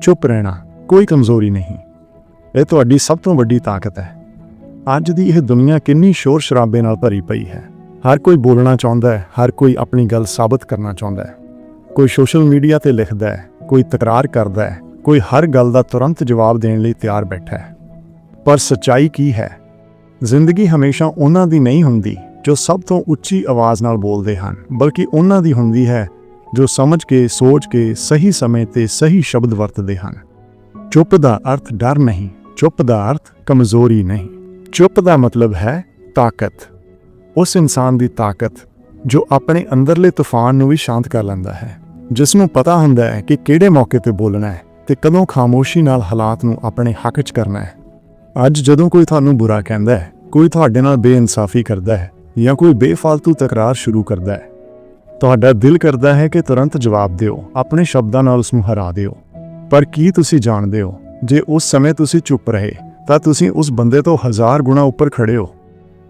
ਚੁੱਪ ਰਹਿਣਾ ਕੋਈ ਕਮਜ਼ੋਰੀ ਨਹੀਂ। ਇਹ ਤੁਹਾਡੀ ਸਭ ਤੋਂ ਵੱਡੀ ਤਾਕਤ ਹੈ। ਅੱਜ ਦੀ ਇਹ ਦੁਨੀਆ ਕਿੰਨੀ ਸ਼ੋਰ ਸ਼ਰਾਬੇ ਨਾਲ ਭਰੀ ਪਈ ਹੈ। ਹਰ ਕੋਈ ਬੋਲਣਾ ਚਾਹੁੰਦਾ ਹੈ, ਹਰ ਕੋਈ ਆਪਣੀ ਗੱਲ ਸਾਬਤ ਕਰਨਾ ਚਾਹੁੰਦਾ ਹੈ। ਕੋਈ ਸੋਸ਼ਲ ਮੀਡੀਆ ਤੇ ਲਿਖਦਾ ਹੈ, ਕੋਈ ਤਕਰਾਰ ਕਰਦਾ ਹੈ, ਕੋਈ ਹਰ ਗੱਲ ਦਾ ਤੁਰੰਤ ਜਵਾਬ ਦੇਣ ਲਈ ਤਿਆਰ ਬੈਠਾ ਹੈ। ਪਰ ਸੱਚਾਈ ਕੀ ਹੈ? ਜ਼ਿੰਦਗੀ ਹਮੇਸ਼ਾ ਉਹਨਾਂ ਦੀ ਨਹੀਂ ਹੁੰਦੀ ਜੋ ਸਭ ਤੋਂ ਉੱਚੀ ਆਵਾਜ਼ ਨਾਲ ਬੋਲਦੇ ਹਨ, ਬਲਕਿ ਉਹਨਾਂ ਦੀ ਹੁੰਦੀ ਹੈ ਜੋ ਸਮਝ ਕੇ, ਸੋਚ ਕੇ, ਸਹੀ ਸਮੇਂ ਤੇ ਸਹੀ ਸ਼ਬਦ ਵਰਤਦੇ ਹਨ। ਚੁੱਪ ਦਾ ਅਰਥ ਡਰ ਨਹੀਂ, ਚੁੱਪ ਦਾ ਅਰਥ ਕਮਜ਼ੋਰੀ ਨਹੀਂ। ਚੁੱਪ ਦਾ ਮਤਲਬ ਹੈ ਤਾਕਤ। ਉਸ ਇਨਸਾਨ ਦੀ ਤਾਕਤ, ਜੋ ਆਪਣੇ ਅੰਦਰਲੇ ਤੂਫਾਨ ਨੂੰ ਵੀ ਸ਼ਾਂਤ ਕਰ ਲੈਂਦਾ ਹੈ, ਜਿਸ ਨੂੰ ਪਤਾ ਹੁੰਦਾ ਹੈ ਕਿ ਕਿਹੜੇ ਮੌਕੇ ਤੇ ਬੋਲਣਾ ਹੈ ਤੇ ਕਦੋਂ ਖਾਮੋਸ਼ੀ ਨਾਲ ਹਾਲਾਤ ਨੂੰ ਆਪਣੇ ਹੱਕ 'ਚ ਕਰਨਾ ਹੈ। ਅੱਜ ਜਦੋਂ ਕੋਈ ਤੁਹਾਨੂੰ ਬੁਰਾ ਕਹਿੰਦਾ ਹੈ, ਕੋਈ ਤੁਹਾਡੇ ਨਾਲ ਬੇਇਨਸਾਫੀ ਕਰਦਾ ਹੈ ਜਾਂ ਕੋਈ ਬੇਫਾਲਤੂ ਤਕਰਾਰ ਸ਼ੁਰੂ ਕਰਦਾ ਹੈ ਤੁਹਾਡਾ ਦਿਲ ਕਰਦਾ ਹੈ ਕਿ ਤੁਰੰਤ ਜਵਾਬ ਦਿਓ, ਆਪਣੇ ਸ਼ਬਦਾਂ ਨਾਲ ਉਸ ਨੂੰ ਹਰਾ ਦਿਓ। ਪਰ ਕੀ ਤੁਸੀਂ ਜਾਣਦੇ ਹੋ, ਜੇ ਉਸ ਸਮੇਂ ਤੁਸੀਂ ਚੁੱਪ ਰਹੇ, ਤਾਂ ਤੁਸੀਂ ਉਸ ਬੰਦੇ ਤੋਂ ਹਜ਼ਾਰ ਗੁਣਾ ਉੱਪਰ ਖੜੇ ਹੋ।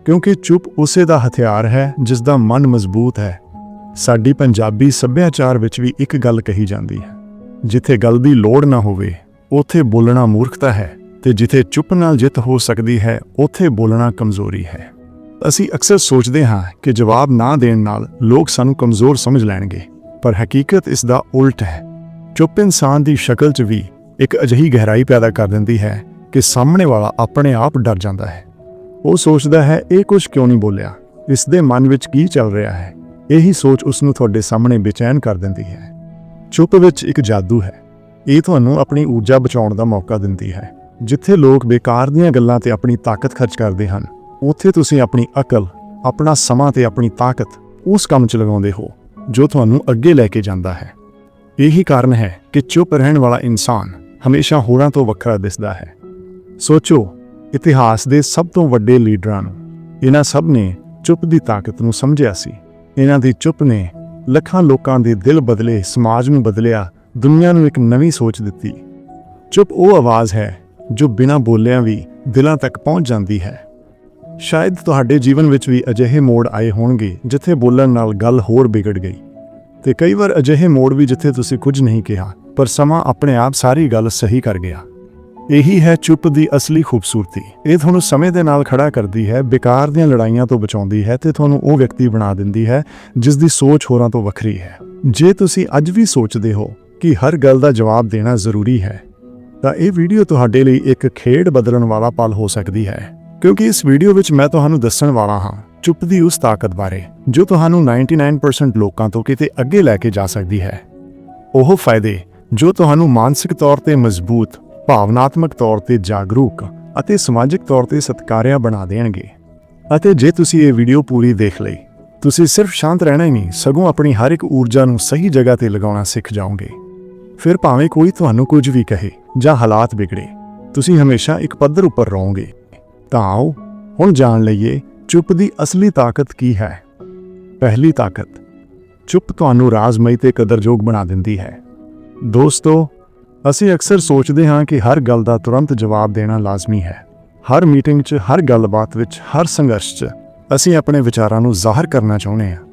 ਕਿਉਂਕਿ ਚੁੱਪ ਉਸੇ ਦਾ ਹਥਿਆਰ ਹੈ, ਜਿਸ ਦਾ ਮਨ ਮਜ਼ਬੂਤ ਹੈ। ਸਾਡੀ ਪੰਜਾਬੀ ਸੱਭਿਆਚਾਰ ਵਿੱਚ ਵੀ ਇੱਕ ਗੱਲ ਕਹੀ ਜਾਂਦੀ ਹੈ, ਜਿੱਥੇ ਗੱਲ ਦੀ ਲੋੜ ਨਾ ਹੋਵੇ, ਉੱਥੇ ਬੋਲਣਾ ਮੂਰਖਤਾ ਹੈ, ਤੇ ਜਿੱਥੇ ਚੁੱਪ ਨਾਲ ਜਿੱਤ ਹੋ ਸਕਦੀ ਹੈ, ਉੱਥੇ ਬੋਲਣਾ ਕਮਜ਼ੋਰੀ ਹੈ। ਅਸੀਂ ਅਕਸਰ ਸੋਚਦੇ ਹਾਂ ਕਿ ਜਵਾਬ ਨਾ ਦੇਣ ਨਾਲ ਲੋਕ ਸਾਨੂੰ ਕਮਜ਼ੋਰ ਸਮਝ ਲੈਣਗੇ, ਪਰ ਹਕੀਕਤ ਇਸ ਦਾ ਉਲਟ ਹੈ। ਚੁੱਪ ਇਨਸਾਨ ਦੀ ਸ਼ਕਲ 'ਚ ਵੀ ਇੱਕ ਅਜਿਹੀ ਗਹਿਰਾਈ ਪੈਦਾ ਕਰ ਦਿੰਦੀ ਹੈ ਕਿ ਸਾਹਮਣੇ ਵਾਲਾ ਆਪਣੇ ਆਪ ਡਰ ਜਾਂਦਾ ਹੈ। ਉਹ ਸੋਚਦਾ ਹੈ, ਇਹ ਕੁਝ ਕਿਉਂ ਨਹੀਂ ਬੋਲਿਆ? ਇਸ ਦੇ ਮਨ ਵਿੱਚ ਕੀ ਚੱਲ ਰਿਹਾ ਹੈ? ਇਹੀ ਸੋਚ ਉਸ ਨੂੰ ਤੁਹਾਡੇ ਸਾਹਮਣੇ ਬੇਚੈਨ ਕਰ ਦਿੰਦੀ ਹੈ। ਚੁੱਪ ਵਿੱਚ ਇੱਕ ਜਾਦੂ ਹੈ। ਇਹ ਤੁਹਾਨੂੰ ਆਪਣੀ ਊਰਜਾ ਬਚਾਉਣ ਦਾ ਮੌਕਾ ਦਿੰਦੀ ਹੈ, ਜਿੱਥੇ ਲੋਕ ਬੇਕਾਰ ਦੀਆਂ ਗੱਲਾਂ ਤੇ ਆਪਣੀ ਤਾਕਤ ਖਰਚ ਕਰਦੇ ਹਨ। ਉੱਥੇ ਤੁਸੀਂ ਆਪਣੀ ਅਕਲ, ਆਪਣਾ ਸਮਾਂ ਤੇ ਆਪਣੀ ਤਾਕਤ ਉਸ ਕੰਮ 'ਚ ਲਗਾਉਂਦੇ ਹੋ, ਜੋ ਤੁਹਾਨੂੰ ਅੱਗੇ ਲੈ ਕੇ ਜਾਂਦਾ ਹੈ। ਇਹੀ ਕਾਰਨ ਹੈ ਕਿ ਚੁੱਪ ਰਹਿਣ ਵਾਲਾ ਇਨਸਾਨ ਹਮੇਸ਼ਾ ਹੋਰਾਂ ਤੋਂ ਵੱਖਰਾ ਦਿਸਦਾ ਹੈ। ਸੋਚੋ, ਇਤਿਹਾਸ ਦੇ ਸਭ ਤੋਂ ਵੱਡੇ ਲੀਡਰਾਂ ਨੂੰ, ਇਹਨਾਂ ਸਭ ਨੇ ਚੁੱਪ ਦੀ ਤਾਕਤ ਨੂੰ ਸਮਝਿਆ ਸੀ। ਇਹਨਾਂ ਦੀ ਚੁੱਪ ਨੇ ਲੱਖਾਂ ਲੋਕਾਂ ਦੇ ਦਿਲ ਬਦਲੇ, ਸਮਾਜ ਨੂੰ ਬਦਲਿਆ, ਦੁਨੀਆ ਨੂੰ ਇੱਕ ਨਵੀਂ ਸੋਚ ਦਿੱਤੀ। ਚੁੱਪ ਉਹ ਆਵਾਜ਼ ਹੈ ਜੋ ਬਿਨਾਂ ਬੋਲਿਆਂ ਵੀ ਦਿਲਾਂ ਤੱਕ ਪਹੁੰਚ ਜਾਂਦੀ ਹੈ। ਸ਼ਾਇਦ ਤੁਹਾਡੇ ਜੀਵਨ ਵਿੱਚ ਵੀ ਅਜਿਹੇ ਮੋੜ ਆਏ ਹੋਣਗੇ ਜਿੱਥੇ ਬੋਲਣ ਨਾਲ ਗੱਲ ਹੋਰ ਵਿਗੜ ਗਈ। ਤੇ ਕਈ ਵਾਰ ਅਜਿਹੇ ਮੋੜ ਵੀ ਜਿੱਥੇ ਤੁਸੀਂ ਕੁਝ ਨਹੀਂ ਕਿਹਾ, ਪਰ ਸਮਾਂ ਆਪਣੇ ਆਪ ਸਾਰੀ ਗੱਲ ਸਹੀ ਕਰ ਗਿਆ। ਇਹੀ ਹੈ ਚੁੱਪ ਦੀ ਅਸਲੀ ਖੂਬਸੂਰਤੀ। ਇਹ ਤੁਹਾਨੂੰ ਸਮੇਂ ਦੇ ਨਾਲ ਖੜਾ ਕਰਦੀ ਹੈ, ਬੇਕਾਰ ਦੀਆਂ ਲੜਾਈਆਂ ਤੋਂ ਬਚਾਉਂਦੀ ਹੈ ਤੇ ਤੁਹਾਨੂੰ ਉਹ ਵਿਅਕਤੀ ਬਣਾ ਦਿੰਦੀ ਹੈ ਜਿਸ ਦੀ ਸੋਚ ਹੋਰਾਂ ਤੋਂ ਵੱਖਰੀ ਹੈ। ਜੇ ਤੁਸੀਂ ਅੱਜ ਵੀ ਸੋਚਦੇ ਹੋ ਕਿ ਹਰ ਗੱਲ ਦਾ ਜਵਾਬ ਦੇਣਾ ਜ਼ਰੂਰੀ ਹੈ, ਤਾਂ ਇਹ ਵੀਡੀਓ ਤੁਹਾਡੇ ਲਈ ਇੱਕ ਖੇਡ ਬਦਲਣ ਵਾਲਾ ਪਲ ਹੋ ਸਕਦੀ ਹੈ। ਕਿਉਂਕਿ ਇਸ ਵੀਡੀਓ ਵਿੱਚ ਮੈਂ ਤੁਹਾਨੂੰ ਦੱਸਣ ਵਾਲਾ ਹਾਂ ਚੁੱਪ ਦੀ ਉਸ ਤਾਕਤ ਬਾਰੇ, ਜੋ ਤੁਹਾਨੂੰ 99% ਲੋਕਾਂ ਤੋਂ ਕਿਤੇ ਅੱਗੇ ਲੈ ਕੇ ਜਾ ਸਕਦੀ ਹੈ। ਉਹ ਫਾਇਦੇ, ਜੋ ਤੁਹਾਨੂੰ ਮਾਨਸਿਕ ਤੌਰ ਤੇ ਮਜ਼ਬੂਤ, ਭਾਵਨਾਤਮਕ ਤੌਰ ਤੇ ਜਾਗਰੂਕ ਅਤੇ ਸਮਾਜਿਕ ਤੌਰ ਤੇ ਸਤਿਕਾਰਿਆ ਬਣਾ ਦੇਣਗੇ। ਅਤੇ ਜੇ ਤੁਸੀਂ ਇਹ ਵੀਡੀਓ ਪੂਰੀ ਦੇਖ ਲਈ, ਤੁਸੀਂ ਸਿਰਫ ਸ਼ਾਂਤ ਰਹਿਣਾ ਹੀ ਨਹੀਂ, ਸਗੋਂ ਆਪਣੀ ਹਰ ਇੱਕ ਊਰਜਾ ਨੂੰ ਸਹੀ ਜਗ੍ਹਾ ਤੇ ਲਗਾਉਣਾ ਸਿੱਖ ਜਾਓਗੇ। ਫਿਰ ਭਾਵੇਂ ਕੋਈ ਤੁਹਾਨੂੰ ਕੁਝ ਵੀ ਕਹੇ ਜਾਂ ਹਾਲਾਤ ਵਿਗੜੇ, ਤੁਸੀਂ ਹਮੇਸ਼ਾ ਇੱਕ ਪੱਧਰ ਉੱਪਰ ਰਹੋਗੇ। ਤਾਂ ਆਓ ਹੁਣ ਜਾਣ ਲਈਏ ਚੁੱਪ ਦੀ ਅਸਲੀ ਤਾਕਤ ਕੀ ਹੈ। ਪਹਿਲੀ ਤਾਕਤ, ਚੁੱਪ ਤੁਹਾਨੂੰ ਰਾਜ਼ਮਈ ਤੇ ਕਦਰਯੋਗ ਬਣਾ ਦਿੰਦੀ ਹੈ। ਦੋਸਤੋ, ਅਸੀਂ ਅਕਸਰ ਸੋਚਦੇ ਹਾਂ ਕਿ ਹਰ ਗੱਲ ਦਾ ਤੁਰੰਤ ਜਵਾਬ ਦੇਣਾ ਲਾਜ਼ਮੀ ਹੈ। ਹਰ ਮੀਟਿੰਗ 'ਚ, ਹਰ ਗੱਲਬਾਤ ਵਿੱਚ, ਹਰ ਸੰਘਰਸ਼ 'ਚ ਅਸੀਂ ਆਪਣੇ ਵਿਚਾਰਾਂ ਨੂੰ ਜ਼ਾਹਰ ਕਰਨਾ ਚਾਹੁੰਦੇ ਹਾਂ।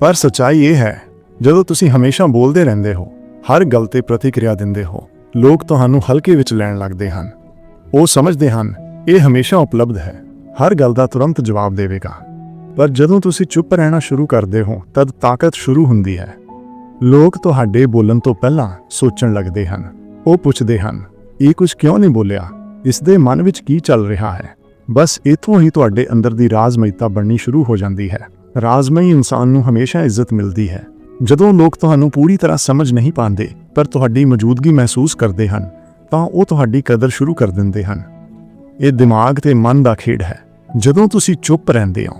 ਪਰ ਸੱਚਾਈ ਇਹ ਹੈ, ਜਦੋਂ ਤੁਸੀਂ ਹਮੇਸ਼ਾ ਬੋਲਦੇ ਰਹਿੰਦੇ ਹੋ, ਹਰ ਗੱਲ ਤੇ ਪ੍ਰਤੀਕਿਰਿਆ ਦਿੰਦੇ ਹੋ, ਲੋਕ ਤੁਹਾਨੂੰ ਹਲਕੇ ਵਿੱਚ ਲੈਣ ਲੱਗਦੇ ਹਨ। ਉਹ ਸਮਝਦੇ ਹਨ ਇਹ ਹਮੇਸ਼ਾ ਉਪਲਬਧ ਹੈ। ਹਰ ਗੱਲ ਦਾ ਤੁਰੰਤ ਜਵਾਬ ਦੇਵੇਗਾ। ਪਰ ਜਦੋਂ ਤੁਸੀਂ ਚੁੱਪ ਰਹਿਣਾ ਸ਼ੁਰੂ ਕਰਦੇ ਹੋ, ਤਦ ਤਾਕਤ ਸ਼ੁਰੂ ਹੁੰਦੀ ਹੈ। ਲੋਕ ਤੁਹਾਡੇ ਬੋਲਣ ਤੋਂ ਪਹਿਲਾਂ ਸੋਚਣ ਲੱਗਦੇ ਹਨ। ਉਹ ਪੁੱਛਦੇ ਹਨ, ਇਹ ਕੁਝ ਕਿਉਂ ਨਹੀਂ ਬੋਲਿਆ? ਇਸ ਦੇ ਮਨ ਵਿੱਚ ਕੀ ਚੱਲ ਰਿਹਾ ਹੈ? ਬਸ ਇਥੋਂ ਹੀ ਤੁਹਾਡੇ ਅੰਦਰ ਦੀ ਰਾਜ਼ਮਈਤਾ ਬਣਨੀ ਸ਼ੁਰੂ ਹੋ ਜਾਂਦੀ ਹੈ। ਰਾਜ਼ਮਈ ਇਨਸਾਨ ਨੂੰ ਹਮੇਸ਼ਾ ਇੱਜ਼ਤ ਮਿਲਦੀ ਹੈ। ਜਦੋਂ ਲੋਕ ਤੁਹਾਨੂੰ ਪੂਰੀ ਤਰ੍ਹਾਂ ਸਮਝ ਨਹੀਂ ਪਾਉਂਦੇ, ਪਰ ਤੁਹਾਡੀ ਮੌਜੂਦਗੀ ਮਹਿਸੂਸ ਕਰਦੇ ਹਨ, ਤਾਂ ਉਹ ਤੁਹਾਡੀ ਕਦਰ ਸ਼ੁਰੂ ਕਰ ਦਿੰਦੇ ਹਨ। ਇਹ ਦਿਮਾਗ ਤੇ ਮਨ ਦਾ ਖੇਡ ਹੈ। ਜਦੋਂ ਤੁਸੀਂ ਚੁੱਪ ਰਹਿੰਦੇ ਹੋ,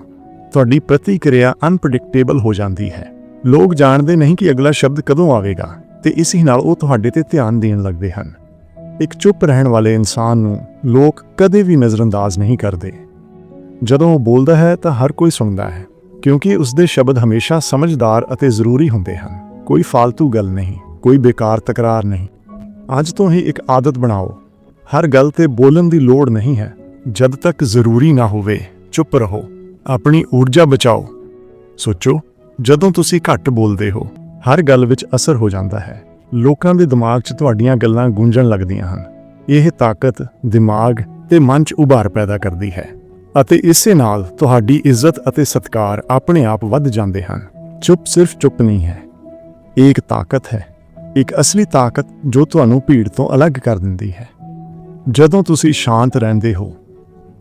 ਤੁਹਾਡੀ ਪ੍ਰਤੀਕਿਰਿਆ ਅਨਪ੍ਰੈਡਿਕਟੇਬਲ ਹੋ ਜਾਂਦੀ ਹੈ। ਲੋਕ ਜਾਣਦੇ ਨਹੀਂ ਕਿ ਅਗਲਾ ਸ਼ਬਦ ਕਦੋਂ ਆਵੇਗਾ ਤੇ ਇਸ ਹੀ ਨਾਲ ਉਹ ਤੁਹਾਡੇ ਤੇ ਧਿਆਨ ਦੇਣ ਲੱਗਦੇ ਹਨ। ਇੱਕ ਚੁੱਪ ਰਹਿਣ ਵਾਲੇ ਇਨਸਾਨ ਨੂੰ ਲੋਕ ਕਦੇ ਵੀ ਨਜ਼ਰਅੰਦਾਜ਼ ਨਹੀਂ ਕਰਦੇ। ਜਦੋਂ ਉਹ ਬੋਲਦਾ ਹੈ ਤਾਂ ਹਰ ਕੋਈ ਸੁਣਦਾ ਹੈ, ਕਿਉਂਕਿ ਉਸ ਦੇ ਸ਼ਬਦ ਹਮੇਸ਼ਾ ਸਮਝਦਾਰ ਅਤੇ ਜ਼ਰੂਰੀ ਹੁੰਦੇ ਹਨ। ਕੋਈ ਫालतू ਗੱਲ ਨਹੀਂ, ਕੋਈ ਬੇਕਾਰ ਤਕਰਾਰ ਨਹੀਂ। ਅੱਜ ਤੋਂ ਹੀ ਇੱਕ ਆਦਤ ਬਣਾਓ ਹਰ ਗੱਲ ਤੇ ਬੋਲਣ ਦੀ ਲੋੜ ਨਹੀਂ ਹੈ। ਜਦ ਤੱਕ ਜ਼ਰੂਰੀ ਨਾ ਹੋਵੇ, ਚੁੱਪ ਰਹੋ। ਆਪਣੀ ਊਰਜਾ ਬਚਾਓ। ਸੋਚੋ, ਜਦੋਂ ਤੁਸੀਂ ਘੱਟ ਬੋਲਦੇ ਹੋ, ਹਰ ਗੱਲ ਵਿੱਚ ਅਸਰ ਹੋ ਜਾਂਦਾ ਹੈ। ਲੋਕਾਂ ਦੇ ਦਿਮਾਗ 'ਚ ਤੁਹਾਡੀਆਂ ਗੱਲਾਂ ਗੂੰਜਣ ਲੱਗਦੀਆਂ ਹਨ। ਇਹ ਤਾਕਤ, ਦਿਮਾਗ ਤੇ ਮਨ 'ਚ ਉਭਾਰ ਪੈਦਾ ਕਰਦੀ ਹੈ। ਅਤੇ ਇਸੇ ਨਾਲ ਤੁਹਾਡੀ ਇੱਜ਼ਤ ਅਤੇ ਸਤਿਕਾਰ ਆਪਣੇ ਆਪ ਵੱਧ ਜਾਂਦੇ ਹਨ। ਚੁੱਪ ਸਿਰਫ ਚੁੱਪ ਨਹੀਂ ਹੈ। ਇਹ ਇੱਕ ਤਾਕਤ ਹੈ। ਇੱਕ ਅਸਲੀ ਤਾਕਤ ਜੋ ਤੁਹਾਨੂੰ ਭੀੜ ਤੋਂ ਅਲੱਗ ਕਰ ਦਿੰਦੀ ਹੈ। ਜਦੋਂ ਤੁਸੀਂ ਸ਼ਾਂਤ ਰਹਿੰਦੇ ਹੋ,